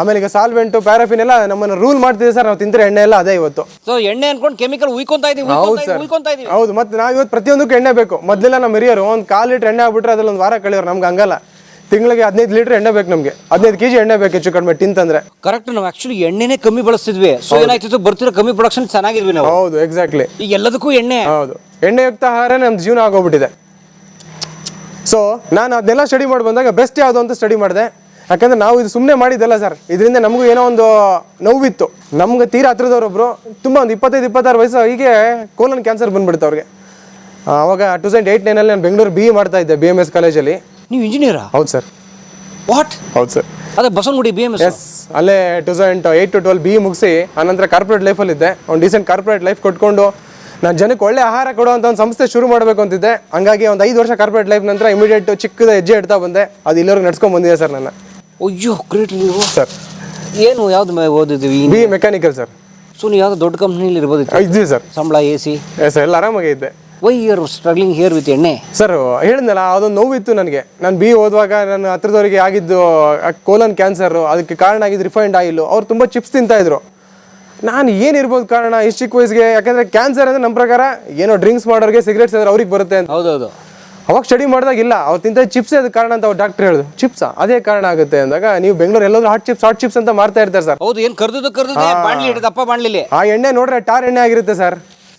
ಆಮೇಲೆ ಈಗ ಸಾಲ್ವೆಂಟು ಪ್ಯಾರಾಫಿನ್ ಎಲ್ಲ ನಮ್ಮನ್ನು ರೂಲ್ ಮಾಡ್ತಿದೆ ಸರ್. ನಾವು ತಿಂದ್ರೆ ಎಣ್ಣೆ ಎಲ್ಲ ಅದೇ ಇವತ್ತು. ಸೊ ಎಣ್ಣೆ ಅನ್ಕೊಂಡು ಕೆಮಿಕಲ್ ಉಯ್ಕೊಂತ ಇದೀವಿ ಹೌದು ಸರ್. ಉಯ್ಕೊಂತಾ ಇದೀವಿ. ಹೌದು ಮತ್ತೆ ನಾವು ಇವತ್ತು ಪ್ರತಿಯೊಂದಕ್ಕೂ ಎಣ್ಣೆ ಬೇಕು. ಮೊದಲೆಲ್ಲ ನಮ್ಮ ಹಿರಿಯರು ಒಂದು ಕಾಲು ಲೀಟರ್ ಎಣ್ಣೆ ಆಗ್ಬಿಟ್ರೆ ಅದ್ರಲ್ಲಿ ಒಂದು ವಾರ ಕಳಿಯೋರು. ನಮ್ಗೆ ಹಂಗಲ್ಲ. ತಿಂಗಳಿಗೆ ಹದಿನೈದು ಲೀಟರ್ ಎಣ್ಣೆ ಬೇಕು ನಮಗೆ. ಹದಿನೈದು ಕೆಜಿ ಎಣ್ಣೆ ಬೇಕು ಹೆಚ್ಚು ಕಡಿಮೆ ತಿಂತಂದ್ರೆ. ಕರೆಕ್ಟ್ ನಾವು ಆಕ್ಚುಲಿ ಎಣ್ಣೆನೇ ಕಮ್ಮಿ ಬಳಸ್ತಿದ್ವಿ. ಸೊ ಏನಾಯ್ತಿತ್ತು? ಬರ್ತಿರೋ ಕಮ್ಮಿ ಪ್ರೊಡಕ್ಷನ್ ಚೆನ್ನಾಗಿದ್ವಿ ನಾವು. ಹೌದು ಎಕ್ಸಾಕ್ಟ್ಲಿ ಈಗ ಎಲ್ಲದಕ್ಕೂ ಎಣ್ಣೆ. ಹೌದು. ಎಣ್ಣೆಯುಕ್ತ ಆಹಾರ ನಮ್ಮ ಜೀವನ ಆಗೋಗ್ಬಿಟ್ಟಿದೆ. ಸೊ ನಾನು ಅದನ್ನೆಲ್ಲ ಸ್ಟಡಿ ಮಾಡಿ ಬಂದಾಗ ಬೆಸ್ಟ್ ಯಾವುದು ಅಂತ ಸ್ಟಡಿ ಮಾಡಿದೆ. ಯಾಕಂದ್ರೆ ನಾವು ಇದು ಸುಮ್ಮನೆ ಮಾಡಿದ್ದಲ್ಲ ಸರ್ ಇದರಿಂದ ನಮಗೂ ಏನೋ ಒಂದು ನೋವಿತ್ತು. ನಮ್ಗೆ ತೀರಾ ಹತ್ರದವ್ರೊಬ್ರು ತುಂಬ ಒಂದು ಇಪ್ಪತ್ತೈದು ಇಪ್ಪತ್ತಾರು ವಯಸ್ಸು ಹೀಗೆ ಕೋಲನ್ ಕ್ಯಾನ್ಸರ್ ಬಂದ್ಬಿಡ್ತು ಅವ್ರಿಗೆ. ಅವಾಗ ಟೂ ತೌಸಂಡ್ ಏಯ್ಟ್ ನೈನಲ್ಲಿ ನಾನು ಬೆಂಗಳೂರು ಬಿ ಎ ಮಾಡ್ತಾ ಇದ್ದೆ ಬಿ ಎಂ ಎಸ್ ಕಾಲೇಜಲ್ಲಿ ನೀವು ಇಂಜಿನಿಯರಾ ಹೌದು ಸರ್ ವಾಟ್ ಹೌದು ಸರ್ ಅದೇ Basavanagudi B M S S ಅಲ್ಲೇ two thousand eight to twelve B ಮುಗಿಸಿ ಆನಂತರ ಕಾರ್ಪೊರೇಟ್ ಲೈಫಲ್ಲಿದ್ದೆ ಒಂದು ಡೀಸೆಂಟ್ ಕಾರ್ಪೊರೇಟ್ ಲೈಫ್ ಕೊಟ್ಕೊಂಡು ನಾನು ಜನಕ್ಕೆ ಒಳ್ಳೆ ಆಹಾರ ಕೊಡುವಂಥ ಒಂದು ಸಂಸ್ಥೆ ಶುರು ಮಾಡಬೇಕು ಅಂತಿದ್ದೆ. ಹಂಗಾಗಿ ಒಂದು ಐದು ವರ್ಷ ಕಾರ್ಪೊರೇಟ್ ಲೈಫ್ ನಂತರ ಇಮಿಡಿಯೇಟ್ ಚಿಕ್ಕದ ಹೆಜ್ಜೆ ಇಡ್ತಾ ಬಂದೆ. ಅದು ಇಲ್ಲಿವರೆಗೆ ನಡ್ಸ್ಕೊಂಡ್ ಬಂದಿದೆ ಸರ್ ನನ್ನ. ಅಯ್ಯೋ ಗ್ರೇಟ್ ನೀವು. ಸರ್. ಏನು ಯಾವ್ದು ಮೇ- ಓದಿದ್ವಿ ಬಿ ಮೆಕ್ಯಾನಿಕಲ್ ಸರ್. ಸೊ ನೀವು ಯಾವ್ದು ದೊಡ್ಡ ಕಂಪ್ನಿಲಿ ಇರ್ಬೋದು ಇದ್ದೀವಿ ಸರ್. ಸಂಬಳ ಎ ಸಿ? ಸರ್ ಎಲ್ಲ ಆರಾಮಾಗಿ ಇದ್ದೆ. Why you're struggling here with ಎಣ್ಣೆ? ಸರ್ ಹೇಳಿದ್ನಲ್ಲ ಅದೊಂದು ನೋವಿತ್ತು ನನಗೆ. ನಾನು ಬಿ ಓದುವಾಗ ನನ್ನ ಹತ್ರದವರಿಗೆ ಆಗಿದ್ದು ಕೋಲನ್ ಕ್ಯಾನ್ಸರ್ ಅದಕ್ಕೆ ಕಾರಣ ಆಗಿದ್ದು ರಿಫೈಂಡ್ ಆಯಿಲ್ ಅವ್ರು ತುಂಬ ಚಿಪ್ಸ್ ತಿಂತಾ ಇದ್ರು. ನಾನು ಏನಿರ್ಬೋದು ಕಾರಣ? ಇಷ್ಟು ಚಿಕ್ಕ ವಯಸ್ಸಿಗೆ. ಯಾಕಂದ್ರೆ ಕ್ಯಾನ್ಸರ್ ಅಂದ್ರೆ ನಮ್ಮ ಪ್ರಕಾರ ಏನೋ ಡ್ರಿಂಕ್ಸ್ ಮಾಡೋರಿಗೆ ಸಿಗರೇಟ್ಸ್ ಅಂದರೆ ಅವ್ರಿಗೆ ಬರುತ್ತೆ ಅಂತ. ಹೌದೌದು ಅವಾಗ ಸ್ಟಡಿ ಮಾಡಿದಾಗ ಇಲ್ಲ. ಅವ್ರು ತಿಂತ ಚಿಪ್ಸ್ ಅದು ಕಾರಣ ಅಂತ ಅವ್ರು ಡಾಕ್ಟರ್ ಹೇಳಿದ್ರು ಚಿಪ್ಸ್ ಅದೇ ಕಾರಣ ಆಗುತ್ತೆ ಅಂದಾಗ ನೀವು ಬೆಂಗಳೂರು ಎಲ್ಲಾದ್ರೂ ಹಾಟ್ ಚಿಪ್ಸ್ ಹಾಟ್ ಚಿಪ್ಸ್ ಅಂತ ಮಾಡ್ತಾ ಇರ್ತಾರೆ ಸರ್ ಹೌದು ಏನು ಕರ್ದು ಕರ್ದು ಬಾಣ್ಲಿ ಇಟ್ಟು ದಪ್ಪ ಬಾಣ್ಲಿಲಿ. ಆ ಎಣ್ಣೆ ನೋಡ್ರೆ ಟಾರ್ ಎಣ್ಣೆ ಆಗಿರುತ್ತೆ ಸರ್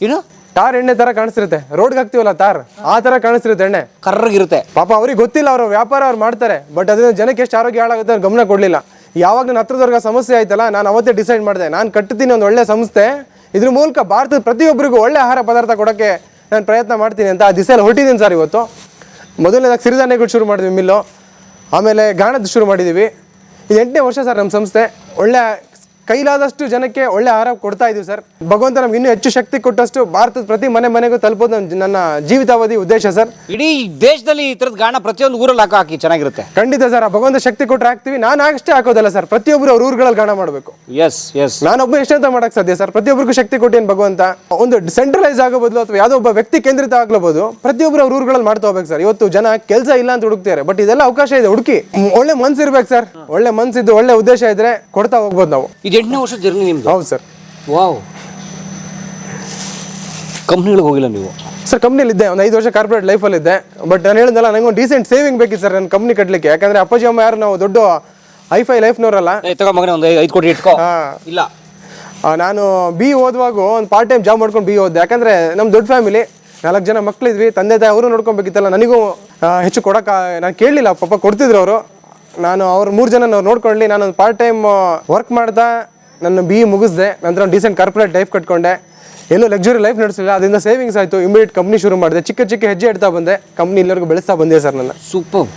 ಏನು? ಟಾರ್ ಎಣ್ಣೆ ತರ ಕಾಣಿಸ್ತಿರುತ್ತೆ. ರೋಡ್ಗೆ ಹಾಕ್ತಿವಲ್ಲ ತಾರ್ ಆ ತರ ಕಾಣಿಸ್ತಿರುತ್ತೆ ಎಣ್ಣೆ. ಕರ್ರಗಿರುತ್ತೆ. ಪಾಪ ಅವ್ರಿಗೆ ಗೊತ್ತಿಲ್ಲ ಅವರು ವ್ಯಾಪಾರ ಅವ್ರು ಮಾಡ್ತಾರೆ. ಬಟ್ ಅದರಿಂದ ಜನಕ್ಕೆ ಎಷ್ಟು ಆರೋಗ್ಯ ಹಾಳಾಗುತ್ತೆ ಅವ್ರು ಗಮನ ಕೊಡಲಿಲ್ಲ. ಯಾವಾಗ ನನ್ನ ಹತ್ರದವ್ರಿಗೆ ಸಮಸ್ಯೆ ಆಯ್ತಲ್ಲ, ನಾನು ಅವತ್ತೇ ಡಿಸೈಡ್ ಮಾಡಿದೆ. ನಾನು ಕಟ್ಟುತ್ತೀನಿ ಒಂದು ಒಳ್ಳೆ ಸಂಸ್ಥೆ. ಇದ್ರ ಮೂಲಕ ಭಾರತದ ಪ್ರತಿಯೊಬ್ಬರಿಗೂ ಒಳ್ಳೆ ಆಹಾರ ಪದಾರ್ಥ ಕೊಡೋಕ್ಕೆ ನಾನು ಪ್ರಯತ್ನ ಮಾಡ್ತೀನಿ ಅಂತ ಆ ದಿಸೆಯಲ್ಲಿ ಹೊರಟಿದ್ದೀನಿ ಸರ್ ಇವತ್ತು. ಮೊದಲನೇದಾಗಿ ಸಿರಿಧಾನ್ಯಗಳು ಶುರು ಮಾಡಿದ್ವಿ ಮಿಲ್ಲು, ಆಮೇಲೆ ಗಾಣದ ಶುರು ಮಾಡಿದ್ದೀವಿ ಇದು ಎಂಟನೇ ವರ್ಷ ಸರ್ ನಮ್ಮ ಸಂಸ್ಥೆ. ಒಳ್ಳೆ ಕೈಲಾದಷ್ಟು ಜನಕ್ಕೆ ಒಳ್ಳೆ ಆಹಾರ ಕೊಡ್ತಾ ಇದೀವಿ ಸರ್. ಭಗವಂತ ನಮ್ಗೆ ಇನ್ನೂ ಹೆಚ್ಚು ಶಕ್ತಿ ಕೊಟ್ಟಷ್ಟು ಭಾರತದ ಪ್ರತಿ ಮನೆ ಮನೆಗೂ ತಲುಪೋದು ನನ್ನ- ನನ್ನ ಜೀವಿತಾವಧಿ ಉದ್ದೇಶ ಸರ್. ಇಡೀ ದೇಶದಲ್ಲಿ ಈ ಥರದ ಗಾಣ ಪ್ರತಿಯೊಂದು ಊರಲ್ಲಿ ಹಾಕೋ ಹಾಕಿ ಚೆನ್ನಾಗಿರುತ್ತೆ. ಖಂಡಿತ ಸರ್ ಆ ಭಗವಂತ ಶಕ್ತಿ ಕೊಟ್ಟರೆ ಹಾಕ್ತೀವಿ. ನಾನು ಅಷ್ಟೇ ಹಾಕೋದಲ್ಲ ಸರ್. ಪ್ರತಿಯೊಬ್ಬರು ಅವ್ರ ಊರುಗಳಲ್ಲಿ ಗಾಣ ಮಾಡಬೇಕು. ಎಸ್ ಎಸ್ ನಾನೊಬ್ಬ ಎಷ್ಟಂತ ಮಾಡಕ್ ಸಾಧ್ಯ ಸರ್. ಪ್ರತಿಯೊಬ್ಬರಿಗೂ ಶಕ್ತಿ ಕೊಟ್ಟೇನು ಭಗವಂತ? ಒಂದು ಸೆಂಟ್ರಲೈಸ್ ಆಗೋ ಬದಲು ಅಥವಾ ಯಾವುದೋ ಒಬ್ಬ ವ್ಯಕ್ತಿ ಕೇಂದ್ರಿತ ಆಗ್ಲಬಹುದು ಪ್ರತಿಯೊಬ್ಬರು ಅವ್ರ ಊರುಗಳಲ್ಲಿ ಮಾಡ್ತಾ ಹೋಗ್ಬೇಕು ಸರ್. ಇವತ್ತು ಜನ ಕೆಲಸ ಇಲ್ಲ ಅಂತ ಹುಡುಕ್ತಾರೆ ಬಟ್ ಇದೆಲ್ಲ ಅವಕಾಶ ಇದೆ. ಹುಡುಕಿ ಒಳ್ಳೆ ಮನ್ಸು ಇರ್ಬೇಕು ಸರ್. ಒಳ್ಳೆ ಮನ್ಸಿದ್ದು ಒಳ್ಳೆ ಉದ್ದೇಶ ಇದ್ರೆ ಕೊಡ್ತಾ ಹೋಗ್ಬೋದು ನಾವು. ಇದು ಎಂಟನೇ ವರ್ಷ ಜರ್ನಿ ನಿಮ್ದು? ಹೌದು ಸರ್. ವಾವ್. ಕಂಪ್ನಿಗಳಿಗೆ ಹೋಗಿಲ್ಲ ನೀವು? ಸರ್ ಕಂಪ್ನಿಯಲ್ಲಿ ಇದ್ದೆ. ಒಂದು ಐದು ವರ್ಷ ಕಾರ್ಪೊರೇಟ್ ಲೈಫಲ್ಲಿದ್ದೆ ಬಟ್ ನಾನು ಹೇಳಿದ್ನಲ್ಲ ನನಗೆ ಒಂದು ಡೀಸೆಂಟ್ ಸೇವಿಂಗ್ ಬೇಕಿತ್ತು ಸರ್ ನನ್ನ ಕಂಪ್ನಿ ಕಟ್ಟಲಿಕ್ಕೆ ಯಾಕಂದ್ರೆ ಅಪ್ಪಾಜಿ ಅಮ್ಮ ಯಾರು ನಾವು ದೊಡ್ಡ ಐಫೈ ಲೈಫ್ನವರಲ್ಲ ಏ ತಗೋ ಮಗನೇ ಒಂದು ಐದು ಕೋಟಿ ಇಟ್ಕೋ. ಹಾಂ. ಇಲ್ಲ. ನಾನು ಬಿ ಓದುವಾಗ ಒಂದು ಪಾರ್ಟ್ ಟೈಮ್ ಜಾಬ್ ಮಾಡ್ಕೊಂಡು ಬಿ ಓದ್ದೆ. ಯಾಕಂದರೆ ನಮ್ಮ ದೊಡ್ಡ ಫ್ಯಾಮಿಲಿ ನಾಲ್ಕು ಜನ ಮಕ್ಕಳಿದ್ವಿ ತಂದೆ ತಾಯಿ ಅವರು ನೋಡ್ಕೊಬೇಕಿತ್ತಲ್ಲ ನನಗೂ ಆ, ಹೆಚ್ಚು ಕೊಡೋಕೆ ನಾನು ಕೇಳಲಿಲ್ಲ ಪಾಪ ಕೊಡ್ತಿದ್ರು ಅವರು. ನಾನು ಅವ್ರು ಮೂರು ಜನ ನೋಡ್ಕೊಳ್ಳಿ ನಾನು ಒಂದು ಪಾರ್ಟ್ ಟೈಮ್ ವರ್ಕ್ ಮಾಡ್ತಾ ನನ್ನ ಬಿ ಮುಗಿಸ್ದೆ ನಂತರ ಒಂದು ಡೀಸೆಂಟ್ ಕಾರ್ಪೊರೇಟ್ ಲೈಫ್ ಕಟ್ಕೊಂಡೆ. ಎಲ್ಲೂ ಲಕ್ಸುರಿ ಲೈಫ್ ನಡೆಸಲಿಲ್ಲ ಅದರಿಂದ ಸೇವಿಂಗ್ಸ್ ಆಯಿತು ಇಮಿಡಿಯೇಟ್ ಕಂಪ್ನಿ ಶುರು ಮಾಡಿದೆ. ಚಿಕ್ಕ ಚಿಕ್ಕ ಹೆಜ್ಜೆ ಇಡ್ತಾ ಬಂದೆ ಕಂಪ್ನಿ ಎಲ್ಲರಿಗೂ ಬೆಳೆಸ್ತಾ ಬಂದೆ ಸರ್ ನನ್ನ. ಸೂಪರ್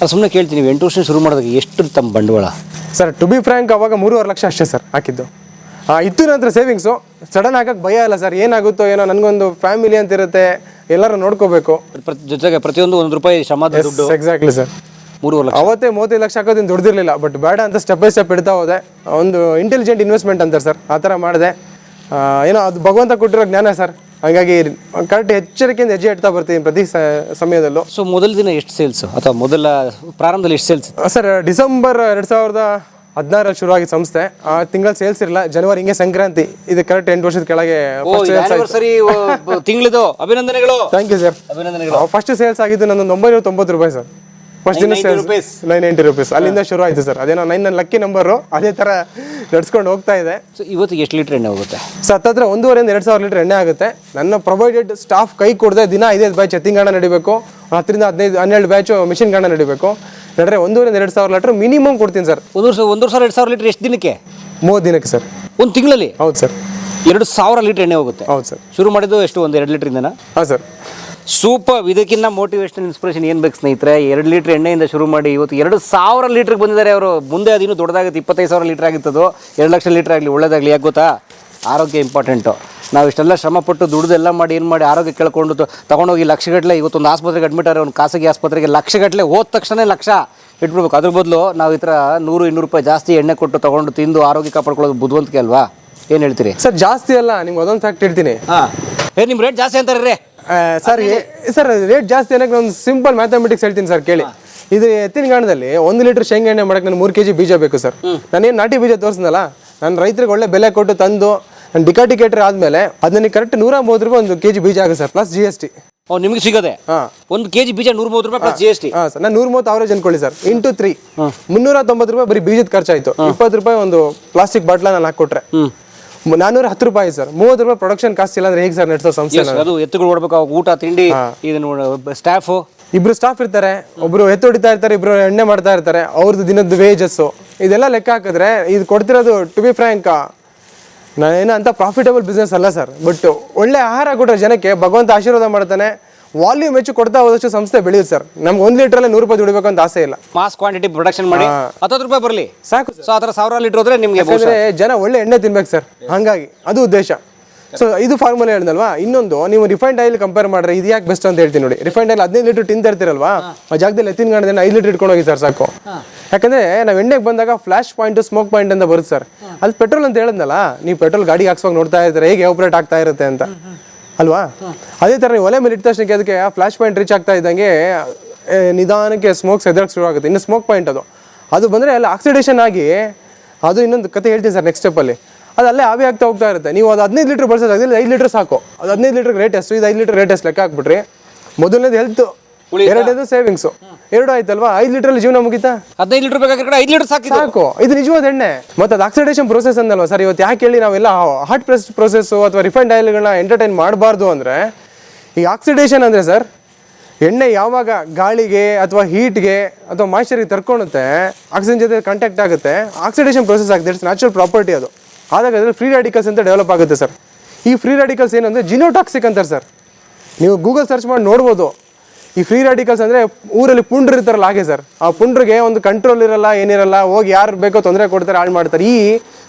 ಅದು ಸುಮ್ಮನೆ ಕೇಳ್ತೀನಿ ನೀವು ಎಂಟು ವರ್ಷ ಶುರು ಮಾಡಿದಾಗ ಎಷ್ಟು ತಮ್ಮ ಬಂಡವಾಳ? ಸರ್ ಟು ಬಿ ಫ್ರ್ಯಾಂಕ್ ಅವಾಗ ಮೂರುವರೆ ಲಕ್ಷ ಅಷ್ಟೇ ಸರ್ ಹಾಕಿದ್ದು. ಆ, ಇತ್ತು ನಂತರ ಸೇವಿಂಗ್ಸು ಸಡನ್ ಆಗಕ್ಕೆ ಭಯ ಇಲ್ಲ ಸರ್ ಏನಾಗುತ್ತೋ ಏನೋ ನನಗೊಂದು ಫ್ಯಾಮಿಲಿ ಅಂತ ಇರುತ್ತೆ ಎಲ್ಲರೂ ನೋಡ್ಕೋಬೇಕು. ಪ್ರತಿ ಜೊತೆಗೆ ಪ್ರತಿಯೊಂದು ಒಂದು ರೂಪಾಯಿ ಶ್ರಮದ ದುಡ್ಡು. ಎಕ್ಸಾಕ್ಟ್ಲಿ ಸರ್ ಮೂರುವರೆ ಲಕ್ಷ. ಅವತ್ತೇ ಮೂವತ್ತೈದು ಲಕ್ಷ ಹಾಕೋದಿಂದ ದುಡ್ದಿರಲಿಲ್ಲ ಬಟ್ ಬೇಡ ಅಂತ ಸ್ಟೆಪ್ ಬೈ ಸ್ಟೆಪ್ ಇಡ್ತಾ ಹೋದೆ. ಒಂದು ಇಂಟೆಲಿಜೆಂಟ್ ಇನ್ವೆಸ್ಟ್ಮೆಂಟ್ ಅಂತಾರೆ ಸರ್ ಆ ಥರ ಮಾಡಿದೆ. ಏನೋ ಅದು ಭಗವಂತ ಕೊಟ್ಟಿರೋ ಜ್ಞಾನ ಸರ್ ಹಾಗಾಗಿ ಕರೆಕ್ಟ್ ಎಚ್ಚರಿಕೆಯಿಂದ ಹೆಜ್ಜೆ ಇಡ್ತಾ ಬರ್ತೀನಿ ಪ್ರತಿ ಸಮಯದಲ್ಲೂ. ಸೊ ಮೊದಲ ದಿನ ಎಷ್ಟು ಸೇಲ್ಸ್ ಅಥವಾ ಮೊದಲ ಪ್ರಾರಂಭದಲ್ಲಿ ಎಷ್ಟು ಸೇಲ್ಸ್ ಸರ್ ಡಿಸೆಂಬರ್ ಎರಡು ಸಾವಿರದ ಹದಿನಾರಲ್ಲಿ ಆಗಿ ಸಂಸ್ಥೆ. ಆ ತಿಂಗಳ ಸೇಲ್ಸ್ ಇರಲ್ಲ ಜನವರಿ ಹಿಂಗೆ ಸಂಕ್ರಾಂತಿ. ಇದು ಕರೆಕ್ಟ್ ಎಂಟು ವರ್ಷದ ಕೆಳಗೆ ತಿಂಗಳಿದು. ಅಭಿನಂದನೆಗಳು. ಥ್ಯಾಂಕ್ ಯು ಸರ್ ಅಭಿನಂದನೆಗಳು. ಫಸ್ಟ್ ಸೇಲ್ಸ್ ಆಗಿದ್ದು ನನ್ನ ಒಂಬೈನೂರ ತೊಂಬತ್ತು ರೂಪಾಯಿ ಸರ್ ಫಸ್ಟ್ ದಿನ 990 ನೈನ್ ನೈಂಟಿ ರುಪೀಸ್. ಅಲ್ಲಿಂದ ಶುರು ಆಯಿತು ಸರ್. ಅದೇನೋ ನೈನ್ ನನ್ನ ಲಕ್ಕಿ ನಂಬರು. ಅದೇ ಥರ ನಡ್ಸ್ಕೊಂಡು ಹೋಗ್ತಾ ಇದೆ. ಸೊ ಇವತ್ತು ಎಷ್ಟು ಲೀಟ್ರ್ ಎಣ್ಣೆ ಹೋಗುತ್ತೆ? ಸೊ ಹತ್ತತ್ರ ಒಂದೂವರೆಯಿಂದ ಎರಡು ಸಾವಿರ ಲೀಟರ್ ಎಣ್ಣೆ ಆಗುತ್ತೆ. ನನ್ನ ಪ್ರೊವೈಡೆಡ್ ಸ್ಟಾಫ್ ಕೈ ಕೊಡದೆ ದಿನ ಐದೈದು ಬ್ಯಾಚ್ ಎತ್ತಿಂಗಾಣ ನಡಿಬೇಕು. ಹತ್ತರಿಂದ ಹದಿನೈದು ಹನ್ನೆರಡು ಬ್ಯಾಚು ಮಿಷಿನ್ ಗಾಣ ನಡಿಬೇಕು. ನಡ್ರೆ ಒಂದೂವರೆಯಿಂದ ಎರಡು ಸಾವಿರ ಲೀಟರ್ ಮಿನಿಮಮ್ ಕೊಡ್ತೀನಿ ಸರ್. ಒಂದು ವರ್ಷ ಒಂದು ಸಾವಿರ ಎರಡು ಸಾವಿರ ಲೀಟರ್ ಎಷ್ಟು ದಿನಕ್ಕೆ? ಮೂವತ್ತು ದಿನಕ್ಕೆ ಸರ್. ಒಂದು ತಿಂಗಳಲ್ಲಿ? ಹೌದು ಸರ್. ಎರಡು ಸಾವಿರ ಲೀಟರ್ ಎಣ್ಣೆ ಹೋಗುತ್ತೆ. ಹೌದು ಸರ್. ಶುರು ಮಾಡಿದ್ದು ಎಷ್ಟು ಒಂದು ಎರಡು ಲೀಟ್ರಿಂದನಾ ಹಾಂ ಸರ್. ಸೂಪರ್. ಇದಕ್ಕಿಂತ ಮೋಟಿವೇಶನ್ ಇನ್ಸ್ಪಿರೇಷನ್ ಏನು ಬೇಕು ಸ್ನೇಹಿತರೆ? ಎರಡು ಲೀಟ್ರ್ ಎಣ್ಣೆಯಿಂದ ಶುರು ಮಾಡಿ ಇವತ್ತು ಎರಡು ಸಾವಿರ ಲೀಟ್ರಿಗೆ ಬಂದಿದ್ದಾರೆ ಅವರು. ಮುಂದೆ ಅದು ಇನ್ನೂ ದೊಡ್ಡದಾಗುತ್ತೆ. ಇಪ್ಪತ್ತೈದು ಸಾವಿರ ಲೀಟ್ರ್ ಆಗಿತ್ತದು ಎರಡು ಲಕ್ಷ ಲೀಟ್ರ್ ಆಗಲಿ ಒಳ್ಳೇದಾಗಲಿ. ಯಾಕೆ ಗೊತ್ತಾ? ಆರೋಗ್ಯ ಇಂಪಾರ್ಟೆಂಟು ನಾವು ಇಷ್ಟೆಲ್ಲ ಶ್ರಮಪಟ್ಟು ದುಡ್ದೆಲ್ಲ ಮಾಡಿ ಏನು ಮಾಡಿ ಆರೋಗ್ಯ ಕೇಳ್ಕೊಂಡು ತೊಗೊಂಡೋಗಿ ಲಕ್ಷಗಟ್ಟಲೆ ಇವತ್ತೊಂದು ಆಸ್ಪತ್ರೆಗೆ ಅಡ್ಮಿಟ್ ಆದ್ರೆ ಒಂದು ಖಾಸಗಿ ಆಸ್ಪತ್ರೆಗೆ ಲಕ್ಷಗಟ್ಟಲೆ ಹೋದ ತಕ್ಷಣ ಲಕ್ಷ ಇಟ್ಬಿಡ್ಬೇಕು. ಅದ್ರ ಬದಲು ನಾವು ಈ ಥರ ನೂರು ಇನ್ನೂರು ರೂಪಾಯಿ ಜಾಸ್ತಿ ಎಣ್ಣೆ ಕೊಟ್ಟು ತೊಗೊಂಡು ತಿಂದು ಆರೋಗ್ಯ ಕಾಪಾಡ್ಕೊಳ್ಳೋದು ಬುದ್ಧಿವಂತಿಕೆ ಅಲ್ವಾ? ಏನು ಹೇಳ್ತೀರಿ? ಸರ್ ಜಾಸ್ತಿ ಅಲ್ಲ. ನಿಮ್ಗೆ ಅದೊಂದು ಫ್ಯಾಕ್ಟ್ ಹೇಳ್ತೀನಿ. ಹಾಂ. ಏ ನಿಮ್ಮ ರೇಟ್ ಜಾಸ್ತಿ ಅಂತಾರೆ ರೀ. ಸರ್ ಸರ್ ರೇಟ್ ಜಾಸ್ತಿ ಏನಕ್ಕೆ ಒಂದು ಸಿಂಪಲ್ ಮ್ಯಾಥಮೆಟಿಕ್ಸ್ ಹೇಳ್ತೀನಿ ಸರ್ ಕೇಳಿ. ಇದು ಎತ್ತಿನ ಗಾಣದಲ್ಲಿ ಒಂದು ಲೀಟರ್ ಶೇಂಗಾ ಎಣ್ಣೆ ಮಾಡಕ್ಕೆ ನಾನು ಮೂರು ಕೆ ಜಿ ಬೀಜ ಬೇಕು ಸರ್. ನಾನೇನು ನಾಟಿ ಬೀಜ ತೋರಿಸ್ನಲ್ಲ ನಾನು ರೈತರಿಗೆ ಒಳ್ಳೆ ಬೆಲೆ ಕೊಟ್ಟು ತಂದು ನಾನು ಡಿಕಾಟಿಕೇಟರ್ ಆದಮೇಲೆ ಅದು ನನಗೆ ಕರೆಕ್ಟ್ ನೂರ ಮೂವತ್ತು ರೂಪಾಯಿ ಒಂದು ಕೆ ಜಿ ಬೀಜ ಆಗುತ್ತೆ sir plus G S T ಓ ನಿಮಗೆ ಸಿಗೋದೆ? ಹಾಂ. ಒಂದು ಕೆ ಜಿ ಬೀಜ ನೂರ ಮೂವತ್ತು ರೂಪಾಯಿ ಪ್ಲಸ್ ಜಿ ಎಸ್ ಟಿ ಹಾಂ ಸರ್. ನಾನು ನೂರ ಮೂವತ್ತು ಅವರೇಜ್ ಅನ್ಕೊಳ್ಳಿ ಸರ್. ಇಂಟು ತ್ರೀ ಮುನ್ನೂರ ತೊಂಬತ್ತು ರೂಪಾಯಿ ಬರೀ ಬೀಜದ ಖರ್ಚಾಯಿತು. ಇಪ್ಪತ್ತು ರೂಪಾಯಿ ಒಂದು ಪ್ಲಾಸ್ಟಿಕ್ ಬಾಟ್ಲ ನಾನು ಹಾಕ್ಕೊಟ್ರೆ. ನಾನ್ನೂರ ಹತ್ತು ರೂಪಾಯಿ ಸರ್. ಮೂವತ್ತು ರೂಪಾಯಿ ಪ್ರೊಡಕ್ಷನ್ ಕಾಸ್ಟ್ ಇಲ್ಲ ಅಂದ್ರೆ ಹೇಗೆ ಸರ್ ನಡೆಸೋ ಸಂಸ್ಥೆ ಅದು ಎತ್ತುಗಳು ಓಡಬೇಕು ಅವಾಗ ಊಟ ತಿಂಡಿ ಇದನ್ನು ಸ್ಟಾಫ್ ಇಬ್ರು ಸ್ಟಾಫ್ ಇರ್ತಾರೆ ಒಬ್ರು ಎತ್ತು ಹೊಡಿತಾ ಇರ್ತಾರೆ ಇಬ್ರು ಎಣ್ಣೆ ಮಾಡ್ತಾ ಇರ್ತಾರೆ ಅವ್ರದ್ದು ದಿನದ ವೇಜಸ್ ಇದೆಲ್ಲ ಲೆಕ್ಕ ಹಾಕಿದ್ರೆ ಇದು ಕೊಡ್ತಿರೋದು ಟು ಬಿ ಫ್ರ್ಯಾಂಕ್ ನಾನೇನು ಅಂತ ಪ್ರಾಫಿಟಬಲ್ ಬಿಸ್ನೆಸ್ ಅಲ್ಲ ಸರ್. ಬಟ್ ಒಳ್ಳೆ ಆಹಾರ ಕೊಟ್ಟರೆ ಜನಕ್ಕೆ ಭಗವಂತ ಆಶೀರ್ವಾದ ಮಾಡ್ತಾನೆ ವಾಲ್ಯೂಮ್ ಹೆಚ್ಚು ಕೊಡ್ತಾ ಹೋದಷ್ಟು ಸಂಸ್ಥೆ ಬೆಳೆಯುತ್ತೆ ಸರ್. ನಮ್ಗೆ ಒಂದು ಲೀಟ್ರಲ್ಲಿ ನೂರು ರೂಪಾಯಿ ದುಡಿಬೇಕು ಅಂತ ಆಸೆ ಇಲ್ಲ. ಮಾಸ್ ಕ್ವಾಂಟಿಟಿ ಪ್ರೊಡಕ್ಷನ್ ಮಾಡಿ ಹತ್ತತ್ತು ರೂಪಾಯಿ ಬರಲಿ. ಸಾಕು ಸೊ ಆ ಥರ ಸಾವಿರ ಲೀಟರ್ ಹೋದ್ರೆ ನಿಮಗೆ ಯಾಕಂದ್ರೆ ಜನ ಒಳ್ಳೆ ಎಣ್ಣೆ ತಿನ್ಬೇಕು ಸರ್. ಹಂಗಾಗಿ ಅದು ಉದ್ದೇಶ. ಸೊ ಇದು ಫಾರ್ಮುಲಾ ಹೇಳಿದ್ನಲ್ವಾ ಇನ್ನೊಂದು ನೀವು ರಿಫೈಂಡ್ ಆಯಿಲ್ ಕಂಪೇರ್ ಮಾಡ್ರೆ ಇದು ಯಾಕೆ ಬೆಸ್ಟ್ ಅಂತ ಹೇಳ್ತೀನಿ ನೋಡಿ. ರಿಫೈಂಡ್ ಆಯಿಲ್ ಹದಿನೈದು ಲೀಟರ್ ತಿಂತ ಇರ್ತೀರಲ್ವಾ? ಆ ಜಾಗದಲ್ಲಿ ಎತ್ತಿನ ಗಾಣದಿಂದ ಐದು ಲೀಟರ್ ಇಟ್ಕೊಂಡು ಹೋಗಿ ಸರ್ ಸಾಕು. ಯಾಕಂದ್ರೆ ನಾವು ಎಣ್ಣೆಗೆ ಬಂದಾಗ ಫ್ಲಾಶ್ ಪಾಯಿಂಟ್ ಸ್ಮೋಕ್ ಪಾಯಿಂಟ್ ಅಂತ ಬರುತ್ತೆ ಸರ್. ಅದು ಪೆಟ್ರೋಲ್ ಅಂತ ಹೇಳಿದ್ನಲ್ಲ ನೀವು ಪೆಟ್ರೋಲ್ ಗಾಡಿ ಹಾಕ್ಸುವಾಗ ನೋಡ್ತಾ ಇರ್ತಾರೆ ಹೇಗೆ ಆಪರೇಟ್ ಆಗ್ತಾ ಇರುತ್ತೆ ಅಂತ. ಅಲ್ವಾ? ಅದೇ ಥರ ನೀವು ಒಲೆ ಮೇಲೆ ಇಟ್ಟ ತಕ್ಷಣಕ್ಕೆ ಅದಕ್ಕೆ ಆ ಫ್ಲಾಶ್ ಪಾಯಿಂಟ್ ರೀಚ್ ಆಗ್ತಾ ಇದ್ದಂಗೆ ಏ, ನಿಧಾನಕ್ಕೆ ಸ್ಮೋಕ್ಸ್ ಎದುರಕ್ಕೆ ಶುರು ಆಗುತ್ತೆ ಇನ್ನು ಸ್ಮೋಕ್ ಪಾಯಿಂಟ್ ಅದು. ಅದು ಬಂದರೆ ಅಲ್ಲಿ ಆಕ್ಸಿಡೇಷನ್ ಆಗಿ ಅದು ಇನ್ನೊಂದು ಕತೆ ಹೇಳ್ತೀನಿ ಸರ್ ನೆಕ್ಸ್ಟ್ ಸ್ಟೆಪ್ಪಲ್ಲಿ ಅದು ಅಲ್ಲೇ ಆವಿ ಆಗ್ತಾ ಹೋಗ್ತಾ ಇರುತ್ತೆ. ನೀವು ಅದು ಹದಿನೈದು ಲೀಟ್ರ್ ಬಳಸೋದಾಗಲಿ ಐದು ಲೀಟ್ರ್ ಸಾಕು. ಅದು ಹದಿನೈದು ಲೀಟ್ರ್ ರೇಟ್ ಎಷ್ಟು? ಇದು ಐದು ಲೀಟ್ರ್ ರೇಟ್ ಎಷ್ಟು ಲೆಕ್ಕ ಹಾಕ್ಬಿಟ್ರಿ. ಮೊದಲನೇದು ಹೆಲ್ತ್ ಎರಡನೇದು ಸೇವಿಂಗ್ಸು ಎರಡು ಆಯ್ತಲ್ವಾ? ಐದು ಲೀಟರ್ ಜೀವನ ಮುಗಿತಾ? ಹದಿನೈದು ಲೀಟರ್ ಬೇಕಾದ್ರೆ ಐದು ಲೀಟರ್ ಸಾಕು ಸಾಕು. ಇದು ನಿಜವಾದ ಎಣ್ಣೆ. ಮತ್ತೆ ಅದು ಆಕ್ಸಿಡೇಷನ್ ಪ್ರೊಸೆಸ್ ಅಂದಲ್ವಾ ಸರ್? ಇವತ್ತು ಯಾಕೆ ಹೇಳಿ ನಾವೆಲ್ಲ ಹಾಟ್ ಪ್ರೆಸ್ ಪ್ರೋಸೆಸ್ ಅಥವಾ ರಿಫೈಂಡ್ ಆಯಿಲ್ಗಳನ್ನ ಎಂಟರ್ಟೈನ್ ಮಾಡಬಾರ್ದು ಅಂದರೆ ಈ ಆಕ್ಸಿಡೇಷನ್ ಅಂದರೆ ಸರ್ ಎಣ್ಣೆ ಯಾವಾಗ ಗಾಳಿಗೆ ಅಥವಾ ಹೀಟ್ಗೆ ಅಥವಾ ಮಾಯ್ಚರಿಗೆ ತರ್ಕೊಳುತ್ತೆ ಆಕ್ಸಿಜನ್ ಜೊತೆ ಕಾಂಟ್ಯಾಕ್ಟ್ ಆಗುತ್ತೆ ಆಕ್ಸಿಡೇಷನ್ ಪ್ರೊಸೆಸ್ ಆಗುತ್ತೆ. ಇಟ್ಸ್ ನ್ಯಾಚುರಲ್ ಪ್ರಾಪರ್ಟಿ ಅದು. ಆದಾಗ ಅದ್ರಲ್ಲಿ ಫ್ರೀ ರಾಡಿಕಲ್ಸ್ ಅಂತ ಡೆವಲಪ್ ಆಗುತ್ತೆ ಸರ್. ಈ ಫ್ರೀ ರಾಡಿಕಲ್ಸ್ ಏನಂದರೆ ಜಿನೋಟಾಕ್ಸಿಕ್ ಅಂತಾರೆ ಸರ್. ನೀವು ಗೂಗಲ್ ಸರ್ಚ್ ಮಾಡಿ ನೋಡ್ಬೋದು. ಈ ಫ್ರೀ ರಾಡಿಕಲ್ಸ್ ಅಂದರೆ ಊರಲ್ಲಿ ಪುಂಡ್ರು ಇರ್ತಾರಲ್ಲ ಹಾಗೆ ಸರ್ ಆ ಪುಂಡ್ರಿಗೆ ಒಂದು ಕಂಟ್ರೋಲ್ ಇರಲ್ಲ ಏನಿರಲ್ಲ ಹೋಗಿ ಯಾರು ಬೇಕೋ ತೊಂದರೆ ಕೊಡ್ತಾರೆ ಹಾಳು ಮಾಡ್ತಾರೆ. ಈ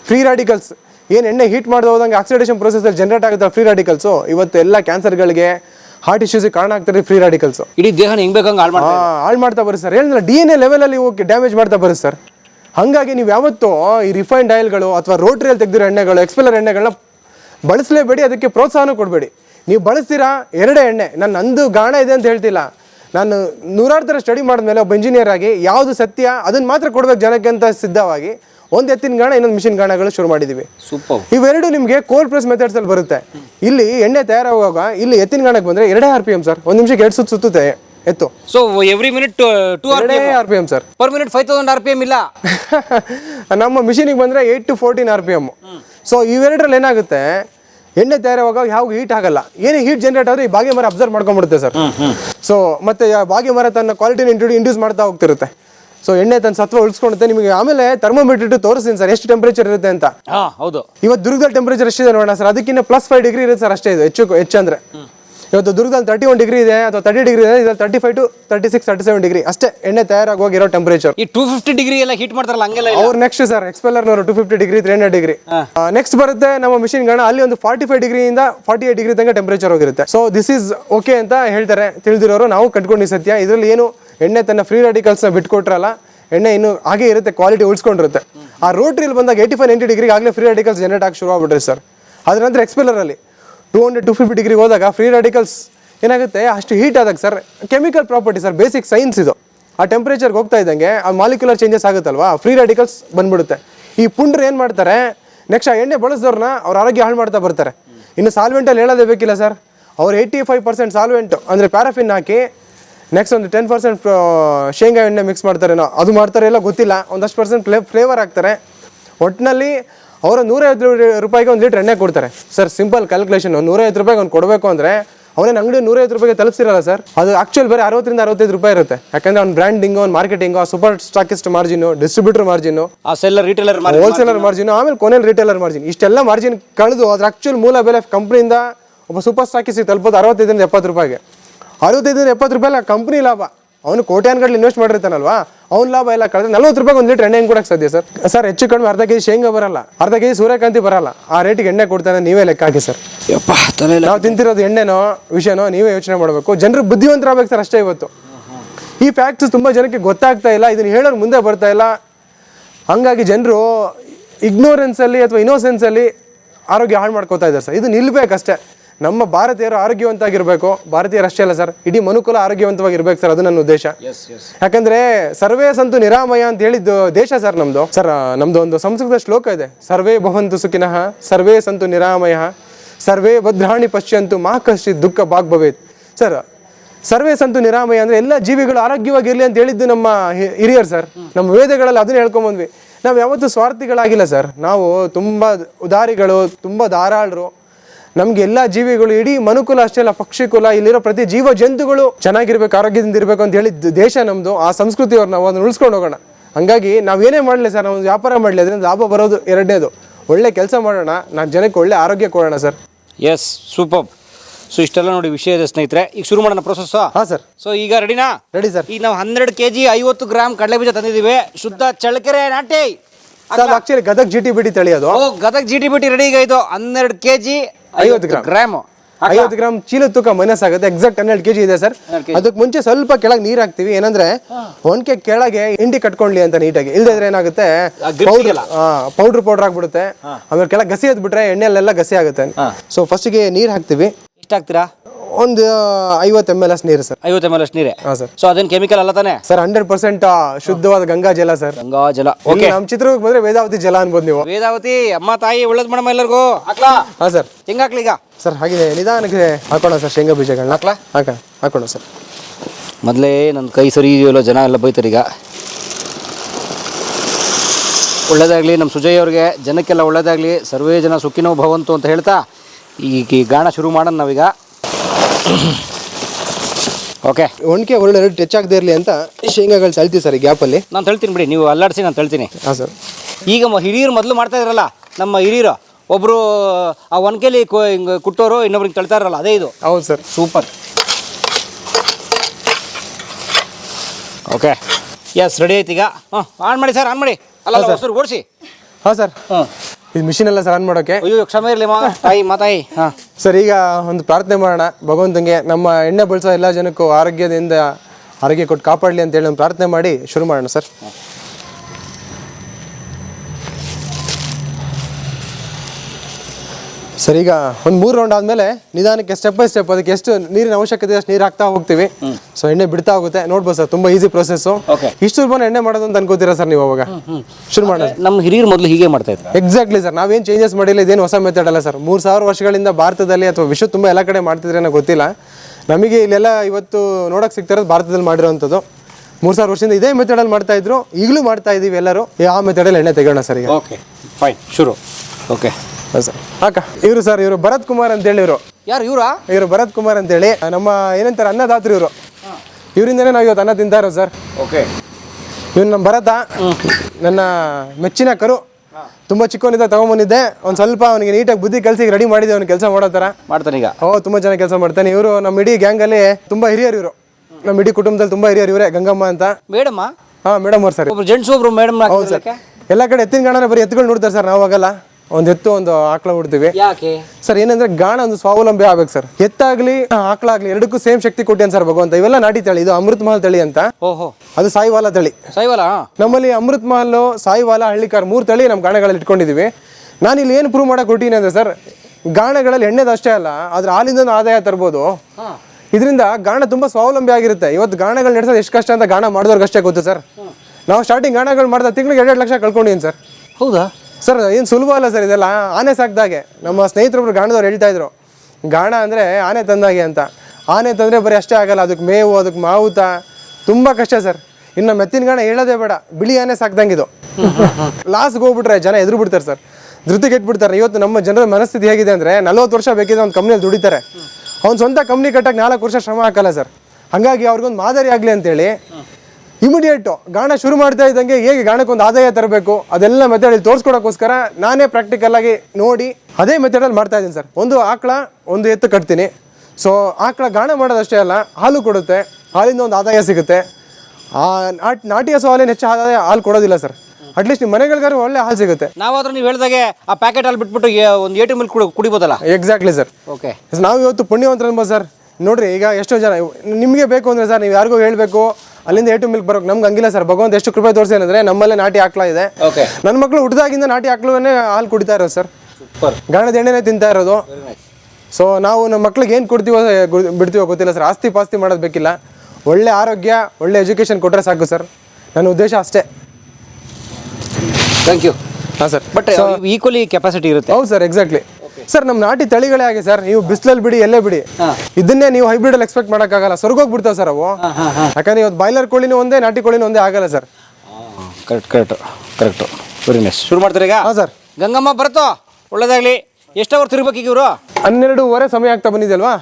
ಫ್ರೀ ರಾಡಿಕಲ್ಸ್ ಏನು ಎಣ್ಣೆ ಹೀಟ್ ಮಾಡ್ದೆ ಹೋದಂಗೆ ಆಕ್ಸಿಡೇಷನ್ ಪ್ರೊಸೆಸಲ್ಲಿ ಜನರೇಟ್ ಆಗುತ್ತೆ ಫ್ರೀ ರಾಡಿಕಲ್ಸು ಇವತ್ತು ಎಲ್ಲ ಕ್ಯಾನ್ಸರ್ಗಳಿಗೆ ಹಾರ್ಟ್ ಇಶ್ಯೂಸಿಗೆ ಕಾರಣ ಆಗ್ತಾರೆ ಫ್ರೀ ರಾಡಿಕಲ್ಸು ಇಡೀ ದೇಹನ ಹೆಂಗ್ ಬೇಕಂಗೆ ಹಾಳು ಮಾಡ್ತಾರೆ ಹಾಳು ಮಾಡ್ತಾ ಬರುತ್ತೆ ಸರ್ ಹೇಳಿದ್ರೆ ಡಿ ಎನ್ ಎ ಲೆವೆಲಲ್ಲಿ ಹೋಗಿ ಡ್ಯಾಮೇಜ್ ಮಾಡ್ತಾ ಬರುತ್ತೆ ಸರ್ ಹಾಗಾಗಿ ನೀವು ಯಾವತ್ತೂ ಈ ರಿಫೈನ್ಡ್ ಆಯಿಲ್ಗಳು ಅಥವಾ ರೋಟ್ರಿಯಲ್ಲಿ ತೆಗೆದಿರೋ ಎಣ್ಣೆಗಳು ಎಕ್ಸ್ಪೆಲರ್ ಎಣ್ಣೆಗಳನ್ನ ಬಳಸಲೇಬೇಡಿ ಅದಕ್ಕೆ ಪ್ರೋತ್ಸಾಹನೂ ಕೊಡಬೇಡಿ. ನೀವು ಬಳಸ್ತೀರಾ? ಎರಡೇ ಎಣ್ಣೆ. ನಾನು ನಂದು ಗಾಣ ಇದೆ ಅಂತ ಹೇಳ್ತಿಲ್ಲ. ನಾನು ನೂರಾರು ಥರ ಸ್ಟಡಿ ಮಾಡಿದ್ಮೇಲೆ ಒಬ್ಬ ಇಂಜಿನಿಯರ್ ಆಗಿ ಯಾವುದು ಸತ್ಯ ಅದನ್ನು ಮಾತ್ರ ಕೊಡ್ಬೇಕು ಜನಕ್ಕೆ ಅಂತ ಸಿದ್ಧವಾಗಿ ಒಂದು ಎತ್ತಿನ ಗಾಣ ಇನ್ನೊಂದು ಮಿಷಿನ್ ಗಾಣಗಳು ಶುರು ಮಾಡಿದ್ದೀವಿ ಸೂಪರ್ ಇವೆರಡು ನಿಮಗೆ ಕೋಲ್ಡ್ ಪ್ರೆಸ್ ಮೆಥಡ್ಸ್ ಅಲ್ಲಿ ಬರುತ್ತೆ. ಇಲ್ಲಿ ಎಣ್ಣೆ ತಯಾರಾಗುವಾಗ ಇಲ್ಲಿ ಎತ್ತಿನ ಗಾಣಕ್ಕೆ ಬಂದರೆ ಎರಡೇ ಆರ್ ಪಿ ಎಂ ಸರ್ ಒಂದು ನಿಮಿಷಕ್ಕೆ ಎರಡು ಸುತ್ತ ಸುತ್ತುತ್ತೆ ಎತ್ತು. So every minute two R ಎರಡೇ R P M sir per minute five thousand R P M ಇಲ್ಲ? ನಮ್ಮ ಮಿಷಿನಿಗೆ ಬಂದರೆ eight to fourteen R P M so ಇವೆರಡರಲ್ಲಿ ಏನಾಗುತ್ತೆ? ಎಣ್ಣೆ ತಯಾರಾಗುವಾಗ ಯಾವ ಹೀಟ್ ಆಗಲ್ಲ. ಏನೇ ಹೀಟ್ ಜನರೇಟ್ ಆದರೆ ಈ ಬಾಗಿ ಮರ ಅಬ್ಸರ್ವ್ ಮಾಡ್ಕೊಂಡ್ಬಿಡುತ್ತೆ ಸರ್ ಸೊ ಮತ್ತೆ ಬಾಗಿ ಮರ ತನ್ನ ಕ್ವಾಲಿಟಿನ ಇಂಡ್ಯೂಸ್ ಮಾಡ್ತಾ ಹೋಗ್ತಿರುತ್ತೆ. ಸೊ ಎಣ್ಣೆ ತನ್ನ ಸತ್ವ ಉಳಿಸ್ಕೊಳುತ್ತೆ ನಿಮಗೆ ಆಮೇಲೆ ಥರ್ಮೋಮೀಟರ್ ಇಟ್ಟು ತೋರಿಸ್ತೀನಿ ಸರ್ ಎಷ್ಟು ಟೆಂಪರೇಚರ್ ಇರುತ್ತೆ ಅಂತ. ಹೌದು. ಇವತ್ತು ದುರ್ಗದ ಟೆಂಪರೇಚರ್ ಎಷ್ಟಿದೆ ನೋಡೋಣ ಸರ್ ಅದಕ್ಕಿಂತ ಪ್ಲಸ್ ಫೈವ್ ಡಿಗ್ರಿ ಇರುತ್ತೆ ಸರ್ ಅಷ್ಟೇ ಇದು ಹೆಚ್ಚು ಹೆಚ್ಚಂದ್ರೆ ಇವತ್ತು ದುರ್ಗದಲ್ಲಿ ತರ್ಟಿ ಒನ್ ಡಿಗ್ರಿ ಇದೆ ಅಥವಾ ತರ್ಟಿ ಡಿಗ್ರಿ ಇದೆ ಇದ್ರಲ್ಲಿ thirty five to thirty six thirty seven degree ಅಷ್ಟೇ ಎಣ್ಣೆ ತಯಾರಾಗಿ ಹೋಗಿರೋ ಟೆಂಪರೇಚರ್ ಈ ಟೂ ಫಿಫ್ಟಿ ಡಿಗ್ರಿ ಎಲ್ಲ ಹೀಟ್ ಮಾಡ್ತಾರಲ್ಲ ಹಂಗೆಲ್ಲ ಇಲ್ಲ? ಅವ್ರು next sir ಎಕ್ಸ್ಪೆಲ್ಲರ್ನವರು two fifty degree three hundred degree next ಬರುತ್ತೆ ನಮ್ಮ ಮಿಷಿನ್ ಗಣ ಅಲ್ಲಿ ಒಂದು ಫಾರ್ಟಿ ಫೈವ್ ಡಿಗ್ರಿಯಿಂದ ಫಾರ್ಟಿ ಏಟ್ ಡಿಗ್ರಿ ತನಕ ಟೆಂಪರೇಚರ್ ಹೋಗಿರುತ್ತೆ. ಸೊ ದಿಸ್ ಇಸ್ ಓಕೆ ಅಂತ ಹೇಳ್ತಾರೆ. ತಿಳಿದಿರೋರು ನಾವು ಕಟ್ಕೊಂಡು ಸತ್ಯ. ಇದರಲ್ಲಿ ಏನು ಎಣ್ಣೆ ತನ್ನ ಫ್ರೀ ನ ಬಿಟ್ಕೊಟ್ರಲ್ಲ ಎಣ್ಣೆ ಇನ್ನು ಹಾಗೆ ಇರುತ್ತೆ ಕ್ವಾಲಿಟಿ ಉಳಿಸ್ಕೊಂಡಿರುತ್ತೆ. ಆ ರೋಟ್ರಿಯಲ್ಲಿ ಬಂದಾಗ ಏಯ್ಟಿ ಫೈವ್ ನೈಂಟಿ ಡಿಗ್ರಿಗೆ ಆಗಲೇ ಫ್ರೀ ರೆಡಿಕಲ್ಸ್ ಜನರೇಟ್ ಆಗಿ ಶುರು ಆಗ್ಬಿಟ್ರಿ ಸರ್ ಅದ್ರ ನಂತರ ಎಕ್ಸ್ಪೆಲ್ಲರಲ್ಲಿ ಟೂ ಹಂಡ್ರೆಡ್ ಟು ಫಿಫ್ಟಿ ಡಿಗ್ರಿಗೆ ಹೋದಾಗ ಫ್ರೀ ರಾಡಿಕಲ್ಸ್ ಏನಾಗುತ್ತೆ? ಅಷ್ಟು ಹೀಟ್ ಆದಾಗ sir chemical property sir basic science ಇದು. ಆ ಟೆಂಪ್ರೇಚರ್ಗೆ ಹೋಗ್ತಾ ಇದ್ದಂಗೆ, ಆ ಮಾಲಿಕ್ಯುಲರ್ ಚೇಂಜಸ್ ಆಗುತ್ತಲ್ವಾ? ಫ್ರೀ ರಾಡಿಕಲ್ಸ್ ಬಂದ್ಬಿಡುತ್ತೆ. ಈ ಪುಂಡ್ರು ಏನು ಮಾಡ್ತಾರೆ? ನೆಕ್ಸ್ಟ್ ಆ ಎಣ್ಣೆ ಬಳಸಿದವ್ರನ್ನ ಅವ್ರ ಆರೋಗ್ಯ ಹಾಳು ಮಾಡ್ತಾ ಬರ್ತಾರೆ. ಇನ್ನು ಸಾಲ್ವೆಂಟಲ್ಲಿ ಹೇಳೋದೇ ಬೇಕಿಲ್ಲ ಸರ್ ಅವ್ರು ಏಯ್ಟಿ ಫೈವ್ ಪರ್ಸೆಂಟ್ ಸಾಲ್ವೆಂಟು ಅಂದರೆ ಪ್ಯಾರಾಫಿನ್ ಹಾಕಿ ನೆಕ್ಸ್ಟ್ ಒಂದು ಟೆನ್ ಪರ್ಸೆಂಟ್ ಶೇಂಗಾ ಎಣ್ಣೆ ಮಿಕ್ಸ್ ಮಾಡ್ತಾರೇನೋ ಅದು ಮಾಡ್ತಾರೆ ಎಲ್ಲ ಗೊತ್ತಿಲ್ಲ. ಒಂದಷ್ಟು ಪರ್ಸೆಂಟ್ ಫ್ಲೇ ಫ್ಲೇವರ್ ಹಾಕ್ತಾರೆ. ಒಟ್ಟಿನಲ್ಲಿ ಅವರ ನೂರೈವತ್ತು ರೂಪಾಯಿಗೆ ಒಂದು ಲೀಟ್ರ್ ಎಣ್ಣೆ ಕೊಡ್ತಾರೆ. ಸರ್ ಸಿಂಪಲ್ ಕ್ಯಾಲ್ಕುಲೇಷನ್ ನೂರೈವತ್ತು ರೂಪಾಯಿಗೆ ಅವ್ನು ಕೊಡಬೇಕು ಅಂದರೆ ಅವನೇನು ಅಂಗಡಿ ನೂರೈವತ್ತು ರೂಪಾಯಿಗೆ ತಲುಪಿಸಿರಲ್ಲ ಸರ್ ಅದು ಆಕ್ಚುಲ್ ಬೇರೆ ಅರವತ್ತರಿಂದ ಅರವತ್ತೈದು ರೂಪಾಯಿ ಇರುತ್ತೆ. ಯಾಕಂದ್ರೆ ಅವ್ನ ಬ್ರ್ಯಾಂಡಿಂಗು ಅವ್ನ marketing super stockist margin distributor margin ಆ ಸೆಲ್ಲರ್ ರಿಟೇಲರ್ ಹೋಲ್ಸೇಲರ್ ಮಾರ್ಜಿನ್ ಆಮೇಲೆ ಕೊನೆಯಲ್ಲಿ ರಿಟೇಲರ್ ಮಾರ್ಜಿನ್ ಇಷ್ಟೆಲ್ಲ ಮಾರ್ಜಿನ್ ಕಳೆದು ಅದ್ರ ಆಕ್ಚುಲ್ ಮೂಲ ಬೆಲೆ ಕಂಪ್ನಿಯಿಂದ ಒಬ್ಬ ಸೂಪರ್ ಸ್ಟಾಕಿಸ್ಟಿಗೆ ತಲುಪೋದು ಅರವತ್ತೈದರಿಂದ ಎಪ್ಪತ್ತು ರೂಪಾಯಿಗೆ. ಅರವತ್ತೈದರಿಂದ ಎಪ್ಪತ್ತು ರೂಪಾಯಿ ಕಂಪ್ನಿ ಲಾಭ. ಅವನು ಕೋಟ್ಯಾನ್ಗಟ್ಲೆ ಇನ್ವೆಸ್ಟ್ ಮಾಡಿರ್ತಾನಲ್ವಾ? ಅವ್ನ ಲಾಭ ಎಲ್ಲ ಕಳೆದ್ರೆ ನಲ್ವತ್ತು ರೂಪಾಯಿ ಒಂದು ಲೀಟರ್ ಎಣ್ಣೆ ಹೆಂಗೆ ಕೊಡಕ್ಕೆ ಸಾಧ್ಯ ಸರ್ ಸರ್ ಹೆಚ್ಚು ಕಡಿಮೆ ಅರ್ಧ ಕೆಜಿ ಶೇಂಗಾ ಬರಲ್ಲ. ಅರ್ಧ ಕೆಜಿ ಸೂರ್ಯಕಾಂತಿ ಬರಲ್ಲ. ಆ ರೇಟಿಗೆ ಎಣ್ಣೆ ಕೊಡ್ತಾನೆ ನೀವೇ ಲೆಕ್ಕ ಹಾಕಿ ಸರ್ ನಾವು ತಿಂತಿರೋದು ಎಣ್ಣೆನೋ ವಿಷಯನೋ ನೀವೇ ಯೋಚನೆ ಮಾಡಬೇಕು. ಜನರು ಬುದ್ಧಿವಂತರಾಗಬೇಕು ಸರ್ ಅಷ್ಟೇ ಇವತ್ತು. ಈ ಫ್ಯಾಕ್ಟ್ಸ್ ತುಂಬ ಜನಕ್ಕೆ ಗೊತ್ತಾಗ್ತಾ ಇಲ್ಲ ಇದನ್ನು ಹೇಳೋರು ಮುಂದೆ ಬರ್ತಾ ಇಲ್ಲ. ಹಂಗಾಗಿ ಜನರು ಇಗ್ನೋರೆನ್ಸಲ್ಲಿ ಅಥವಾ ಇನ್ನೋಸೆನ್ಸಲ್ಲಿ ಆರೋಗ್ಯ ಹಾಳು ಮಾಡ್ಕೋತಾ ಇದ್ದಾರೆ ಸರ್ ಇದು ನಿಲ್ಬೇಕಷ್ಟೇ. ನಮ್ಮ ಭಾರತೀಯರು ಆರೋಗ್ಯವಂತಾಗಿರ್ಬೇಕು ಭಾರತೀಯರು ಅಷ್ಟೇ ಅಲ್ಲ ಸರ್ ಇಡೀ ಮನುಕುಲ ಆರೋಗ್ಯವಂತವಾಗಿರ್ಬೇಕು ಸರ್ ಅದು ನನ್ನ ಉದ್ದೇಶ ಯಾಕಂದ್ರೆ ಸರ್ವೇ ಸಂತು ನಿರಾಮಯ ಅಂತ ಹೇಳಿದ್ದು ದೇಶ ಸರ್ ನಮ್ದು. ಸರ್ ನಮ್ದು ಒಂದು ಸಂಸ್ಕೃತ ಶ್ಲೋಕ ಇದೆ. ಸರ್ವೇ ಭವಂತು ಸುಖಿನಃ ಸರ್ವೇ ಸಂತು ನಿರಾಮಯ ಸರ್ವೇ ಭದ್ರಾಣಿ ಪಶ್ಯಂತು ಮಾ ಕಶ್ಚಿತ್ ದುಃಖ ಭಾಗ್ ಭವೇತ್. ಸರ್ ಸರ್ವೇ ಸಂತು ನಿರಾಮಯ ಅಂದ್ರೆ ಎಲ್ಲ ಜೀವಿಗಳು ಆರೋಗ್ಯವಾಗಿರಲಿ ಅಂತ ಹೇಳಿದ್ದು ನಮ್ಮ ಹಿರಿಯರು ಸರ್. ನಮ್ಮ ವೇದಗಳಲ್ಲಿ ಅದನ್ನ ಹೇಳ್ಕೊಂಡ್ಬಂದ್ವಿ ನಾವು ಯಾವತ್ತೂ ಸ್ವಾರ್ಥಿಗಳಾಗಿಲ್ಲ ಸರ್. ನಾವು ತುಂಬಾ ಉದಾರಿಗಳು ತುಂಬಾ ಧಾರಾಳರು. ನಮ್ಗೆ ಎಲ್ಲಾ ಜೀವಿಗಳು ಇಡೀ ಮನುಕುಲ ಅಷ್ಟೇ ಅಲ್ಲ ಪಕ್ಷಿ ಕುಲ ಇಲ್ಲಿರೋ ಪ್ರತಿ ಜೀವ ಜಂತುಗಳು ಚೆನ್ನಾಗಿರ್ಬೇಕು ಆರೋಗ್ಯದಿಂದ ಇರಬೇಕು ಅಂತ ಹೇಳಿದ ದೇಶ ನಮ್ದು ಆ ಸಂಸ್ಕೃತಿಯವ್ರು ನಾವು ಅದನ್ನ ಉಳಿಸ್ಕೊಂಡು ಹೋಗೋಣ. ಹಂಗಾಗಿ ನಾವು ಏನೇ ಮಾಡಲಿ ಸರ್ ನಾವು ವ್ಯಾಪಾರ ಮಾಡಲಿ ಅದರಿಂದ ಲಾಭ ಬರೋದು ಎರಡನೇದು. ಒಳ್ಳೆ ಕೆಲಸ ಮಾಡೋಣ ನಾಲ್ಕು ಜನಕ್ಕೆ ಒಳ್ಳೆ ಆರೋಗ್ಯ ಕೊಡೋಣ ಸರ್. ಎಸ್ ಸೂಪರ್ ಸೊ ಇಷ್ಟೆಲ್ಲ ನೋಡಿ ವಿಷಯ ಇದೆ ಸ್ನೇಹಿತರೆ ಈಗ ಶುರು ಮಾಡೋಣ ಪ್ರೊಸೆಸ್ ಹಾಂ ಸರ್. ಸೊ ಈಗ ರೆಡಿನಾ ರೆಡಿ ಸರ್ ಈಗ ನಾವು ಹನ್ನೆರಡು ಕೆ ಜಿ ಐವತ್ತು ಗ್ರಾಮ್ ಕಡಲೆ ಬೀಜ ತಂದಿದ್ದೀವಿ. ಶುದ್ಧ ಚಳಕೆರೆ ನಾಟಿ. Sir actually Gadag G T B T ತಳಿ ಅದು ಓ Gadag G T B T ready ಈಗ ಇದು ಹನ್ನೆರಡು ಕೆ ಜಿ ಐವತ್ತು ಗ್ರಾಮ್. ಗ್ರಾಮ್ ಐವತ್ತು ಗ್ರಾಮ್ ಚೀಲ ತೂಕ ಮೈನಸ್ ಆಗುತ್ತೆ. ಎಕ್ಸಾಕ್ಟ್ ಹನ್ನೆರಡು ಕೆಜಿ ಇದೆ ಸರ್. ಅದಕ್ಕೆ ಮುಂಚೆ ಸ್ವಲ್ಪ ಕೆಳಗೆ ನೀರು ಹಾಕ್ತಿವಿ. ಏನಂದ್ರೆ ಒನ್ಕೆ ಕೆಳಗೆ ಹಿಂಡಿ ಕಟ್ಕೊಳ್ಳಿ ಅಂತ ನೀಟಾಗಿ. ಇಲ್ದಿದ್ರೆ ಏನಾಗುತ್ತೆ? ಪೌಡರ್. ಪೌಡರ್ ಪೌಡರ್ ಆಗ್ಬಿಡುತ್ತೆ. ಆಮೇಲೆ ಕೆಳಗೆ ಗಸಿ ಹತ್ಬಿಟ್ರೆ ಎಣ್ಣೆಲೆಲ್ಲ ಗಸಿ ಆಗುತ್ತೆ. ಸೊ ಫಸ್ಟಿಗೆ ನೀರು ಹಾಕ್ತಿವಿ. ಇಷ್ಟ ಹಾಕ್ತೀರಾ? ಒಂದು ಐವತ್ತು ಎಂ ಎಲ್ ಅಷ್ಟು ನೀರು ಸರ್. ಐವತ್ತು ಎಂ ಎಲ್ ಅಷ್ಟು ನೀರೇ? ಹಾಂ ಸರ್. ಸೊ ಅದೇನು ಕೆಮಿಕಲ್ ಅಲ್ಲ ತಾನೆ? ಸರ್ ಹಂಡ್ರೆಡ್ ಪರ್ಸೆಂಟ್ ಶುದ್ಧವಾದ ಗಂಗಾ ಜಲ ಸರ್. ಗಂಗಾ ಜಲ. ಓಕೆ ನಮ್ಮ ಚಿತ್ರದುರ್ಗ ಬಂದ್ರೆ ವೇದಾವತಿ ಜಲ ಅನ್ಬೋದು ನೀವು. ವೇದಾವತಿ ಅಮ್ಮ ತಾಯಿ ಒಳ್ಳೇದು ಮಾಡಮ್ಮ ಎಲ್ಲರಿಗೂ. ಹಾಕ್ಲಾ? ಹಾಂ ಸರ್. ಹೆಂಗ್ ಹಾಕ್ಲಿ ಈಗ? ಸರ್ ಹಾಗಿದೆ. ನಿಧಾನಕ್ಕೆ ಹಾಕೋಣ ಸರ್ ಶೇಂಗಾ ಬೀಜಗಳನ್ನ. ಹಾಕ್ಲಾ? ಹಾಕೋಣ ಹಾಕೋಣ ಸರ್. ಮೊದಲೇ ನನ್ನ ಕೈ ಸರಿ ಇದೆಯಲ್ಲೋ ಜನ ಎಲ್ಲ ಬೈತಾರೆ ಈಗ. ಒಳ್ಳೇದಾಗಲಿ ನಮ್ಮ ಸುಜಯ್ ಅವ್ರಿಗೆ ಜನಕ್ಕೆಲ್ಲ ಒಳ್ಳೇದಾಗಲಿ ಸರ್ವೇ ಜನ ಸುಖಿನೋ ಭವಂತು ಅಂತ ಹೇಳ್ತಾ ಈಗ ಈ ಗಾಣ ಶುರು ಮಾಡೋಣ ನಾವೀಗ. ಓಕೆ ಒಣಕೆ ಒಳ್ಳೆ ರೇಟ್ ಟಚ್ ಆಗದೆ ಇರಲಿ ಅಂತ ಶೇಂಗಾಗಳು ತಳ್ತೀವಿ ಸರ್ ಈ ಗ್ಯಾಪಲ್ಲಿ ನಾನು ತಳ್ತೀನಿ ಬಿಡಿ ನೀವು ಅಲ್ಲಾಡಿಸಿ ನಾನು ತಳ್ತೀನಿ. ಹಾಂ ಸರ್ ಈಗ ಮ- ಹಿರಿಯರು ಮೊದಲು ಮಾಡ್ತಾ ಇದ್ರಲ್ಲ ನಮ್ಮ ಹಿರಿಯರು ಒಬ್ಬರು ಆ ಒನ್ಕೆಲಿ ಕುಟ್ಟೋರು ಇನ್ನೊಬ್ರಿಗೆ ತಳ್ತಾ ಇರಲ್ಲ ಅದೇ ಇದು. ಹೌದು sir super okay yes ready ಆಯ್ತು ಈಗ. ಹಾಂ ಆನ್ ಮಾಡಿ ಸರ್ ಆನ್ ಮಾಡಿ. ಅಲ್ಲ ಸರ್ ಓಡಿಸಿ. ಹಾಂ ಸರ್ ಹ್ಞೂ ಇದು ಮಿಷಿನ್ ಎಲ್ಲ ಸರನ್ ಮಾಡೋಕೆ. ಅಯ್ಯೋ ಕ್ಷಮೆ ಇರಲಿ ತಾಯಿ ಮಾತಾಯಿ ಹಾಂ. ಸರ್ ಈಗ ಒಂದು ಪ್ರಾರ್ಥನೆ ಮಾಡೋಣ. ಭಗವಂತಂಗೆ ನಮ್ಮ ಎಣ್ಣೆ ಬಳಸೋ ಎಲ್ಲ ಜನಕ್ಕೂ ಆರೋಗ್ಯದಿಂದ ಆರೋಗ್ಯ ಕೊಟ್ಟು ಕಾಪಾಡಲಿ ಅಂತೇಳಿ ಒಂದು ಪ್ರಾರ್ಥನೆ ಮಾಡಿ ಶುರು ಮಾಡೋಣ ಸರ್. ಸರ್ ಈಗ ಒಂದು ಮೂರು ರೌಂಡ್ ಆದಮೇಲೆ ನಿಧಾನಕ್ಕೆ ಸ್ಟೆಪ್ ಬೈ ಸ್ಟೆಪ್ ಅದಕ್ಕೆ ಎಷ್ಟು ನೀರಿನ ಅವಶ್ಯಕತೆ ಅಷ್ಟು ನೀರು ಹಾಕ್ತಾ ಹೋಗ್ತೀವಿ. ಸೊ ಎಣ್ಣೆ ಬಿಡ್ತಾ ಹೋಗುತ್ತೆ. ನೋಡ್ಬೋದು ಸರ್ ತುಂಬಾ ಈಸಿ ಪ್ರೊಸೆಸ್ Okay. ಇಷ್ಟು ಸುಲಭನ ಎಣ್ಣೆ ಮಾಡೋದು ಅಂತ ಅನ್ಕೋತೀರಾ ಸರ್ ನೀವು ಅವಾಗ? ಶುರು ಮಾಡೋದು. ನಮ್ಮ ಹಿರಿಯರು ಮೊದಲು ಹೀಗೆ ಮಾಡ್ತಾ ಇದ್ದಾರೆ ಎಕ್ಸಾಕ್ಟ್ಲಿ ಸರ್ ನಾವೇನು ಚೇಂಜಸ್ ಮಾಡಿಲ್ಲ ಇದೇನು ಹೊಸ ಮೆಥಡ್ ಅಲ್ಲ ಸರ್. ಮೂರು ಸಾವಿರ ವರ್ಷಗಳಿಂದ ಭಾರತದಲ್ಲಿ ಅಥವಾ ವಿಶ್ವ ತುಂಬ ಎಲ್ಲ ಕಡೆ ಮಾಡ್ತಿದ್ರೆ ಏನೋ ಗೊತ್ತಿಲ್ಲ. ನಮಗೆ ಇಲ್ಲೆಲ್ಲ ಇವತ್ತು ನೋಡಕ್ ಸಿಗ್ತಿರೋದು ಭಾರತದಲ್ಲಿ ಮಾಡಿರೋವಂಥದ್ದು. ಮೂರು ಸಾವಿರ ವರ್ಷದಿಂದ ಇದೇ ಮೆಥಡಲ್ಲಿ ಮಾಡ್ತಾ ಇದ್ರು ಈಗಲೂ ಮಾಡ್ತಾ ಇದೀವಿ ಎಲ್ಲರೂ. ಆ ಮೆಥಡಲ್ಲಿ ಎಣ್ಣೆ ತೆಗೋಣ ಸರ್ ಈಗ. ಓಕೆ ಫೈನ್ ಶುರು. ಓಕೆ ಸರ್ ಅಕ್ಕ ಇವರು ಸರ್ ಇವರು ಭರತ್ ಕುಮಾರ್ ಅಂತೇಳಿ ಇವರು. ಯಾರು ಇವರಾ? ಇವರು ಭರತ್ ಕುಮಾರ್ ಅಂತೇಳಿ. ನಮ್ಮ ಏನಂತಾರೆ ಅನ್ನದಾತರು ಇವರು. ಇವರಿಂದನೇ ನಾವು ಇವತ್ತು ಅನ್ನ ತಿಂತಾ ಇರೋದು ಸರ್. ಓಕೆ. ಇವನು ನಮ್ಮ ಭರತ ನನ್ನ ಮೆಚ್ಚಿನ ಕರು. ತುಂಬ ಚಿಕ್ಕವನಿದ್ದ ತಗೊಂಬಂದಿದ್ದೆ. ಒಂದು ಸ್ವಲ್ಪ ಅವನಿಗೆ ನೀಟಾಗಿ ಬುದ್ಧಿ ಕಲಿಸಿ ರೆಡಿ ಮಾಡಿದ್ದೆ ಅವ್ನು ಕೆಲಸ ಮಾಡೋ ಥರ. ಮಾಡ್ತಾನೆ ಈಗ. ಓ ತುಂಬ ಚೆನ್ನಾಗಿ ಕೆಲಸ ಮಾಡ್ತಾನೆ. ಇವರು ನಮ್ಮ ಇಡೀ ಗ್ಯಾಂಗಲ್ಲಿ ತುಂಬ ಹಿರಿಯರು ಇವರು. ನಮ್ಮ ಇಡೀ ಕುಟುಂಬದಲ್ಲಿ ತುಂಬ ಹಿರಿಯರು ಇವರೇ ಗಂಗಮ್ಮ ಅಂತ. ಮೇಡಮ್? ಹಾಂ ಮೇಡಮ್ ಅವ್ರು ಸರ್. ಒಬ್ರು ಜೆಂಟ್ಸ್ ಒಬ್ರು ಮೇಡಮ್ ಹೌದು ಸರ್. ಎಲ್ಲ ಕಡೆ ಎತ್ತಿನ ಕಾಣ ಬರೀ ಎತ್ಕೊಂಡು ನೋಡ್ತಾರೆ ಸರ್ ನಾವು ಆಗಲ್ಲ ಒಂದು ಎತ್ತು ಒಂದು ಆಕಳ ಹೊಡ್ತೀವಿ ಯಾಕೆ? ಸರ್ ಏನಂದ್ರೆ ಗಾಣ ಒಂದು ಸ್ವಾವಲಂಬಿ ಆಗ್ಬೇಕು ಸರ್. ಎತ್ತಾಗ್ಲಿ ಆಕಳಾಗ್ಲಿ ಎರಡಕ್ಕೂ ಸೇಮ್ ಶಕ್ತಿ ಕೊಟ್ಟಿ ಸರ್ ಭಗವಂತ. ಇವೆಲ್ಲ ನಾಟಿ ತಳಿ ಇದು ಅಮೃತ್ ಮಹಲ್ ತಳಿ ಅಂತ. ಓಹೋ. ಅದು ಸಾಯಿವಾಲ ತಳಿ. ಸಾಯಿವಾಲ? ನಮ್ಮಲ್ಲಿ ಅಮೃತ್ ಮಹಲ್ ಸಾಯಿವಾಲ ಹಳ್ಳಿಕಾರ್ ಮೂರು ತಳಿ ನಮ್ಮ ಗಾಣಗಳಲ್ಲಿ ಇಟ್ಕೊಂಡಿದ್ದೀವಿ ನಾನು ಇಲ್ಲಿ ಏನು ಪ್ರೂವ್ ಮಾಡಕ್ಕೆ ಕೊಟ್ಟಿನಿ ಅಂದ್ರೆ ಸರ್ ಗಾಣಗಳಲ್ಲಿ ಎಣ್ಣೆದು ಅಷ್ಟೇ ಅಲ್ಲ ಅದ್ರ ಹಾಲಿಂದ ಆದಾಯ ತರ್ಬೋದು. ಇದರಿಂದ ಗಾಣ ತುಂಬಾ ಸ್ವಾವಲಂಬಿ ಆಗಿರುತ್ತೆ. ಇವತ್ತು ಗಾಣಗಳು ನಡೆಸೋದು ಎಷ್ಟು ಕಷ್ಟ ಅಂತ ಗಾಣ ಮಾಡಿದವ್ರಿಗೆ ಅಷ್ಟೇ ಗೊತ್ತು ಸರ್. ನಾವು ಸ್ಟಾರ್ಟಿಂಗ್ ಗಾಣಗಳು ಮಾಡಿದ ತಿಂಗಳಿಗೆ ಎರಡೆರಡು ಲಕ್ಷ ಕಳ್ಕೊಂಡಿದ್ದೀನಿ ಸರ್. ಹೌದಾ? ಸರ್, ಏನು ಸುಲಭ ಅಲ್ಲ ಸರ್ ಇದೆಲ್ಲ. ಆನೆ ಸಾಕ್ದಾಗೆ. ನಮ್ಮ ಸ್ನೇಹಿತರೊಬ್ರು ಗಾಣದವ್ರು ಹೇಳ್ತಾ ಇದ್ರು. ಗಾಣ ಅಂದರೆ ಆನೆ ತಂದಾಗೆ ಅಂತ. ಆನೆ ತಂದರೆ ಬರೀ ಅಷ್ಟೇ ಆಗಲ್ಲ, ಅದಕ್ಕೆ ಮೇವು, ಅದಕ್ಕೆ ಮಾವುತ ತುಂಬ ಕಷ್ಟ ಸರ್. ಇನ್ನು ಮೆತ್ತಿನ ಗಾಣ ಹೇಳೋದೇ ಬೇಡ. ಬಿಳಿ ಆನೆ ಸಾಕ್ದಂಗಿದು ಲಾಸ್ಗೆ ಹೋಗ್ಬಿಟ್ರೆ ಜನ ಎದುರು ಬಿಡ್ತಾರೆ ಸರ್. ಧೃತಿ ಕೆಟ್ಬಿಡ್ತಾರೆ ಇವತ್ತು ನಮ್ಮ ಜನರ ಮನಸ್ಥಿತಿ ಹೇಗಿದೆ ಅಂದರೆ ನಲವತ್ತು ವರ್ಷ ಬೇಕಿದೆ ಒಂದು ಕಂಪ್ನಿಯಲ್ಲಿ ದುಡಿತಾರೆ. ಅವ್ನು ಸ್ವಂತ ಕಂಪ್ನಿ ಕಟ್ಟಕ್ಕೆ ನಾಲ್ಕು ವರ್ಷ ಶ್ರಮ ಹಾಕಲ್ಲ ಸರ್. ಹಾಗಾಗಿ ಅವ್ರಿಗೊಂದು ಮಾದರಿ ಆಗಲಿ ಅಂತೇಳಿ ಇಮಿಡಿಯೇಟು ಗಾಣ ಶುರು ಮಾಡ್ತಾ ಇದ್ದಂಗೆ ಹೇಗೆ ಗಾಣಕ್ಕೊಂದು ಆದಾಯ ತರಬೇಕು? ಅದೆಲ್ಲ ಮೆಥಡ್ ಇಲ್ಲಿ ತೋರಿಸ್ಕೊಡೋಕ್ಕೋಸ್ಕರ ನಾನೇ ಪ್ರಾಕ್ಟಿಕಲ್ ಆಗಿ ನೋಡಿ ಅದೇ ಮೆಥಡಲ್ಲಿ ಮಾಡ್ತಾ ಇದ್ದೀನಿ ಸರ್. ಒಂದು ಆಕಳ ಒಂದು ಎತ್ತು ಕಟ್ತೀನಿ. ಸೊ ಆಕಳ ಗಾಣ ಮಾಡೋದಷ್ಟೇ ಅಲ್ಲ ಹಾಲು ಕೊಡುತ್ತೆ. ಹಾಲಿಂದ ಒಂದು ಆದಾಯ ಸಿಗುತ್ತೆ. ಆ ನಾಟ್ ನಾಟಿ ಹಸು ಹಾಲಿನ ಹೆಚ್ಚು ಆದಾಯ ಹಾಲು ಕೊಡೋದಿಲ್ಲ ಸರ್. ಅಟ್ಲೀಸ್ಟ್ ನಿಮ್ಮ ಮನೆಗಳಿಗಾರು ಒಳ್ಳೆ ಹಾಲು ಸಿಗುತ್ತೆ. ನಾವಾದ್ರೂ ನೀವು ಹೇಳಿದಾಗೆ ಆ ಪ್ಯಾಕೆಟ್ ಅಲ್ಲಿ ಬಿಟ್ಬಿಟ್ಟು ಒಂದು ಎ ಟಿ ಎಂ ಕುಡಿಬೋದಲ್ಲ? ಎಕ್ಸಾಕ್ಟ್ಲಿ ಸರ್ ಓಕೆ ನಾವು ಇವತ್ತು ಪುಣ್ಯವಂತರ ಅನ್ಬೋದು ಸರ್. ನೋಡ್ರಿ ಈಗ ಎಷ್ಟೋ ಜನ ನಿಮಗೆ ಬೇಕು ಅಂದರೆ ಸರ್ ನೀವು ಯಾರಿಗೂ ಹೇಳಬೇಕು. ಅಲ್ಲಿಂದ ಏಟು ಮಿಲ್ಕ್ ಬರೋಕ್ ನಮ್ಗೆ ಹಂಗಿಲ್ಲ ಸರ್. ಭಗವಂತ ಎಷ್ಟು ಕೃಪೆ ತೋರಿಸಿ ಅಂದ್ರೆ ನಮ್ಮಲ್ಲೇ ನಾಟಿ ಹಾಕ್ಲಾ ಇದೆ. ಓಕೆ ನನ್ನ ಮಕ್ಕಳು ಹುಟ್ಟಿದಾಗಿಂದ ನಾಟಿ ಹಾಕ್ಲುವನ್ನೇ ಹಾಲು ಕುಡಿತಾ ಇರೋದು ಸರ್. ಸೂಪರ್ ಗಾಣದ ಎಣ್ಣೆನೇ ತಿಂತಾ ಇರೋದು. ಸೊ ನಾವು ನಮ್ಮ ಮಕ್ಳಿಗೆ ಏನು ಕೊಡ್ತೀವೋ ಗು- ಬಿಡ್ತೀವೋ ಗೊತ್ತಿಲ್ಲ ಸರ್. ಆಸ್ತಿ ಪಾಸ್ತಿ ಮಾಡೋದು ಬೇಕಿಲ್ಲ. ಒಳ್ಳೆ ಆರೋಗ್ಯ ಒಳ್ಳೆ ಎಜುಕೇಷನ್ ಕೊಟ್ಟರೆ ಸಾಕು ಸರ್. ನನ್ನ ಉದ್ದೇಶ ಅಷ್ಟೇ. ಥ್ಯಾಂಕ್ ಯು ಹಾಂ ಸರ್. ಬಟ್ ಈಕ್ವಲಿ ಕೆಪಾಸಿಟಿ ಇರುತ್ತೆ. ಹೌದು ಸರ್ ಎಕ್ಸಾಕ್ಟ್ಲಿ ಸರ್ ನಮ್ಮ ನಾಟಿ ತಳಿಗಳೇ ಆಗಿ ಸರ್. ನೀವು ಬಿಸಿಲಲ್ಲಿ ಬಿಡಿ ಎಲ್ಲೇ ಬಿಡಿ. ಇದನ್ನೇ ನೀವು ಹೈಬ್ರಿಡ್ ಅಲ್ಲಿ ಎಕ್ಸ್ಪೆಕ್ಟ್ ಮಾಡೋಕ್ಕಾಗಲ್ಲ. ಸ್ವರ್ಗೋಗ್ಬಿಡ್ತಾವೆ ಸರ್ ಅವು. ಯಾಕಂದ್ರೆ ಇವತ್ತು ಬಾಯ್ಲರ್ ಕೋಳಿನೂ ಒಂದೇ ನಾಟಿ ಕೋಳಿನೂ ಒಂದೇ ಆಗಲ್ಲ sir. Correct correct correct very nice ಶುರು ಮಾಡ್ತಾರೆ ಈಗ? ಹಾಂ ಸರ್. ಗಂಗಮ್ಮ ಬರುತ್ತೋ ಒಳ್ಳೇದಾಗ್ಲಿ. ಎಷ್ಟು ಅವರ್ ಈಗ ಇವರು ಹನ್ನೆರಡೂವರೆ ಸಮಯ ಆಗ್ತಾ ಬಂದಿದೆ ಅಲ್ವಾ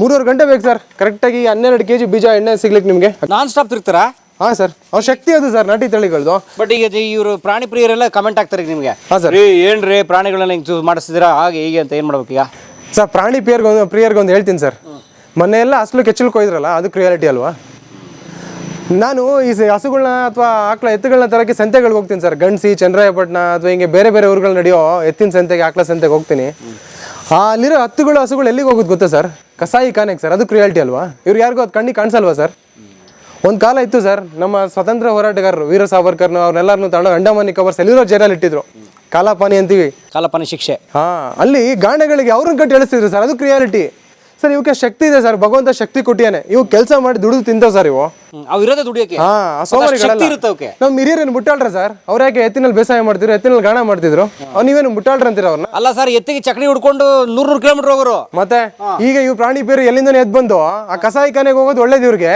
ಮೂರುವರೆ ಗಂಟೆ ಬೇಕು ಸರ್. ಕರೆಕ್ಟಾಗಿ ಹನ್ನೆರಡು ಕೆ ಜಿ ಬೀಜ ಎಣ್ಣೆ ಸಿಗ್ಲಿಕ್ಕೆ ನಿಮಗೆ. ನಾನ್ ಸ್ಟಾಪ್ ತಿರ್ತಾರಾ ಹಾಂ ಸರ್ ಅವ್ರ ಶಕ್ತಿ ಅದು ಸರ್ ನಾಟಿ ತಳಿಗಳದು. ಬಟ್ ಈಗ ಇವರು ಪ್ರಾಣಿ ಪ್ರಿಯರೆಲ್ಲ ಕಮೆಂಟ್ ಆಗ್ತಾರೆ ಈಗ ನಿಮಗೆ. ಹಾಂ ಸರ್. ರೀ ಏನ್ರಿ ಪ್ರಾಣಿಗಳನ್ನ ಚೂಸ್ ಮಾಡಿಸಿದ್ರ ಹಾಗೆ ಹೀಗೆ ಅಂತ ಏನು ಮಾಡ್ಬೇಕು ಈಗ? ಸರ್ ಪ್ರಾಣಿ ಪ್ರಿಯರ್ಗೆ ಒಂದು ಪ್ರಿಯರ್ಗೆ ಒಂದು ಹೇಳ್ತೀನಿ ಸರ್. ಮೊನ್ನೆ ಎಲ್ಲ ಹಸ್ಲು ಕೆಚ್ಚಲು ಕೊಯ್ದ್ರಲ್ಲ ಅದು ಕ್ರಿಯಾಲಿಟಿ ಅಲ್ವಾ? ನಾನು ಈ ಸ- ಹಸುಗಳನ್ನ ಅಥವಾ ಆಕಳ ಎತ್ತುಗಳನ್ನ ತರಕ್ಕೆ ಸಂತೆಗಳಿಗೆ ಹೋಗ್ತೀನಿ ಸರ್. ಗಂಡ್ಸಿ ಚಂದ್ರಾಯಪಟ್ಟಣ ಅಥವಾ ಹಿಂಗೆ ಬೇರೆ ಬೇರೆ ಊರುಗಳು ನಡೆಯೋ ಎತ್ತಿನ ಸಂತೆಗೆ ಆಕಳ ಸಂತೆಗೆ ಹೋಗ್ತೀನಿ. ಆ ಅಲ್ಲಿರೋ ಹತ್ತುಗಳು ಹಸುಗಳು ಎಲ್ಲಿಗೆ ಹೋಗುತ್ತೆ ಗೊತ್ತಾ ಸರ್? ಕಸಾಯಿ ಕಾನೆಗೆ ಸರ್ ಅದು ಕ್ರಿಯಾಲಿಟಿ ಅಲ್ವಾ? ಇವ್ರು ಯಾರಿಗೂ ಅದು ಕಣ್ಣಿಗೆ ಕಾಣಿಸಲ್ವಾ ಸರ್? ಒಂದು ಕಾಲ ಇತ್ತು ಸರ್ ನಮ್ಮ ಸ್ವತಂತ್ರ ಹೋರಾಟಗಾರರು ವೀರ ಸಾವರ್ಕರ್ನ ಅವ್ರನ್ನೆಲ್ಲರನ್ನು ತಗೊಂಡು ಅಂಡಮಾನ್ ನಿಕೋಬಾರ್ ಸೆಲ್ಯೂರೋ ಜೈಲಲ್ಲಿ ಇಟ್ಟಿದ್ರು. ಕಾಲಾಪಾನಿ ಅಂತೀವಿ. ಕಾಲಪಾನಿ ಶಿಕ್ಷೆ. ಹಾ ಅಲ್ಲಿ ಗಾಣಗಳಿಗೆ ಅವ್ರನ್ನ ಕಟ್ಟಿ ಎಳಿಸ್ತಿದ್ರು ಸರ್ ಅದು ಕ್ರಿಯಾಲಿಟಿ. ಸರ್ ಇವಕ್ಕೆ ಶಕ್ತಿ ಇದೆ ಸರ್ ಭಗವಂತ ಶಕ್ತಿ ಕೊಟ್ಟಿಯಾನೆ. ಇವು ಕೆಲಸ ಮಾಡಿ ದುಡಿದು ತಿಂತಾವ್ ಸರ್ ಇವು ಹ್ಮ್, ಅವು ಇರೋದೇ ದುಡಿಯೋಕೆ. ಹಾ ಶಕ್ತಿ ಸೋಮರಿಗಳಲ್ಲ. ಇರುತ್ತೆ ಅವಕ್ಕೆ ನಮ್ಮ ಮುಟ್ಟಾಳ್ರ ಸರ್? ಅವ್ರ ಯಾಕೆ ಎತ್ತಿನಲ್ಲಿ ಬೇಸಾಯ ಮಾಡ್ತಿದ್ರು ಎತ್ತಿನಲ್ಲಿ ಗಾಣ ಮಾಡ್ತಿದ್ರು? ಅವ್ರು ನೀವೇನು ಮುಟ್ಟಾಳ್ರ ಅಂತೀರ ಅವ್ರನ್ನ ಅಲ್ಲ ಸರ್ ಎತ್ತಿಗೆ ಚಕ್ರಿ ಹುಡ್ಕೊಂಡು ನೂರ್ ನೂರು ಕಿಲೋಮೀಟರ್ ಹೋಗೋರು. ಮತ್ತೆ ಈಗ ಇವ್ ಪ್ರಾಣಿ ಬೇರೆ ಎಲ್ಲಿಂದನೇ ಎದ್ ಬಂದು ಆ ಕಸಾಯಿ ಖಾನೆಗೆ ಹೋಗೋದು ಒಳ್ಳೇದು ಇವ್ರಿಗೆ.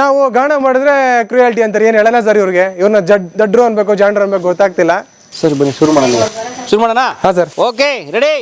ನಾವು ಗಾಣ ಮಾಡಿದ್ರೆ ಕ್ರಿಯಾಲಿಟಿ ಅಂತಾರೆ. ಏನು ಹೇಳಲ್ಲ ಸರ್ ಇವ್ರಿಗೆ. ಇವ್ರನ್ನ ಜಡ್ ದಡ್ರು ಅನ್ಬೇಕು ಜಾಂಡ್ರು ಅನ್ಬೇಕು ಗೊತ್ತಾಗ್ತಿಲ್ಲ. ಸರ್ ಬನ್ನಿ ಶುರು ಮಾಡೋಣ. ಶುರು ಮಾಡೋಣ? ಹಾ ಸರ್ ಓಕೆ ರೆಡಿ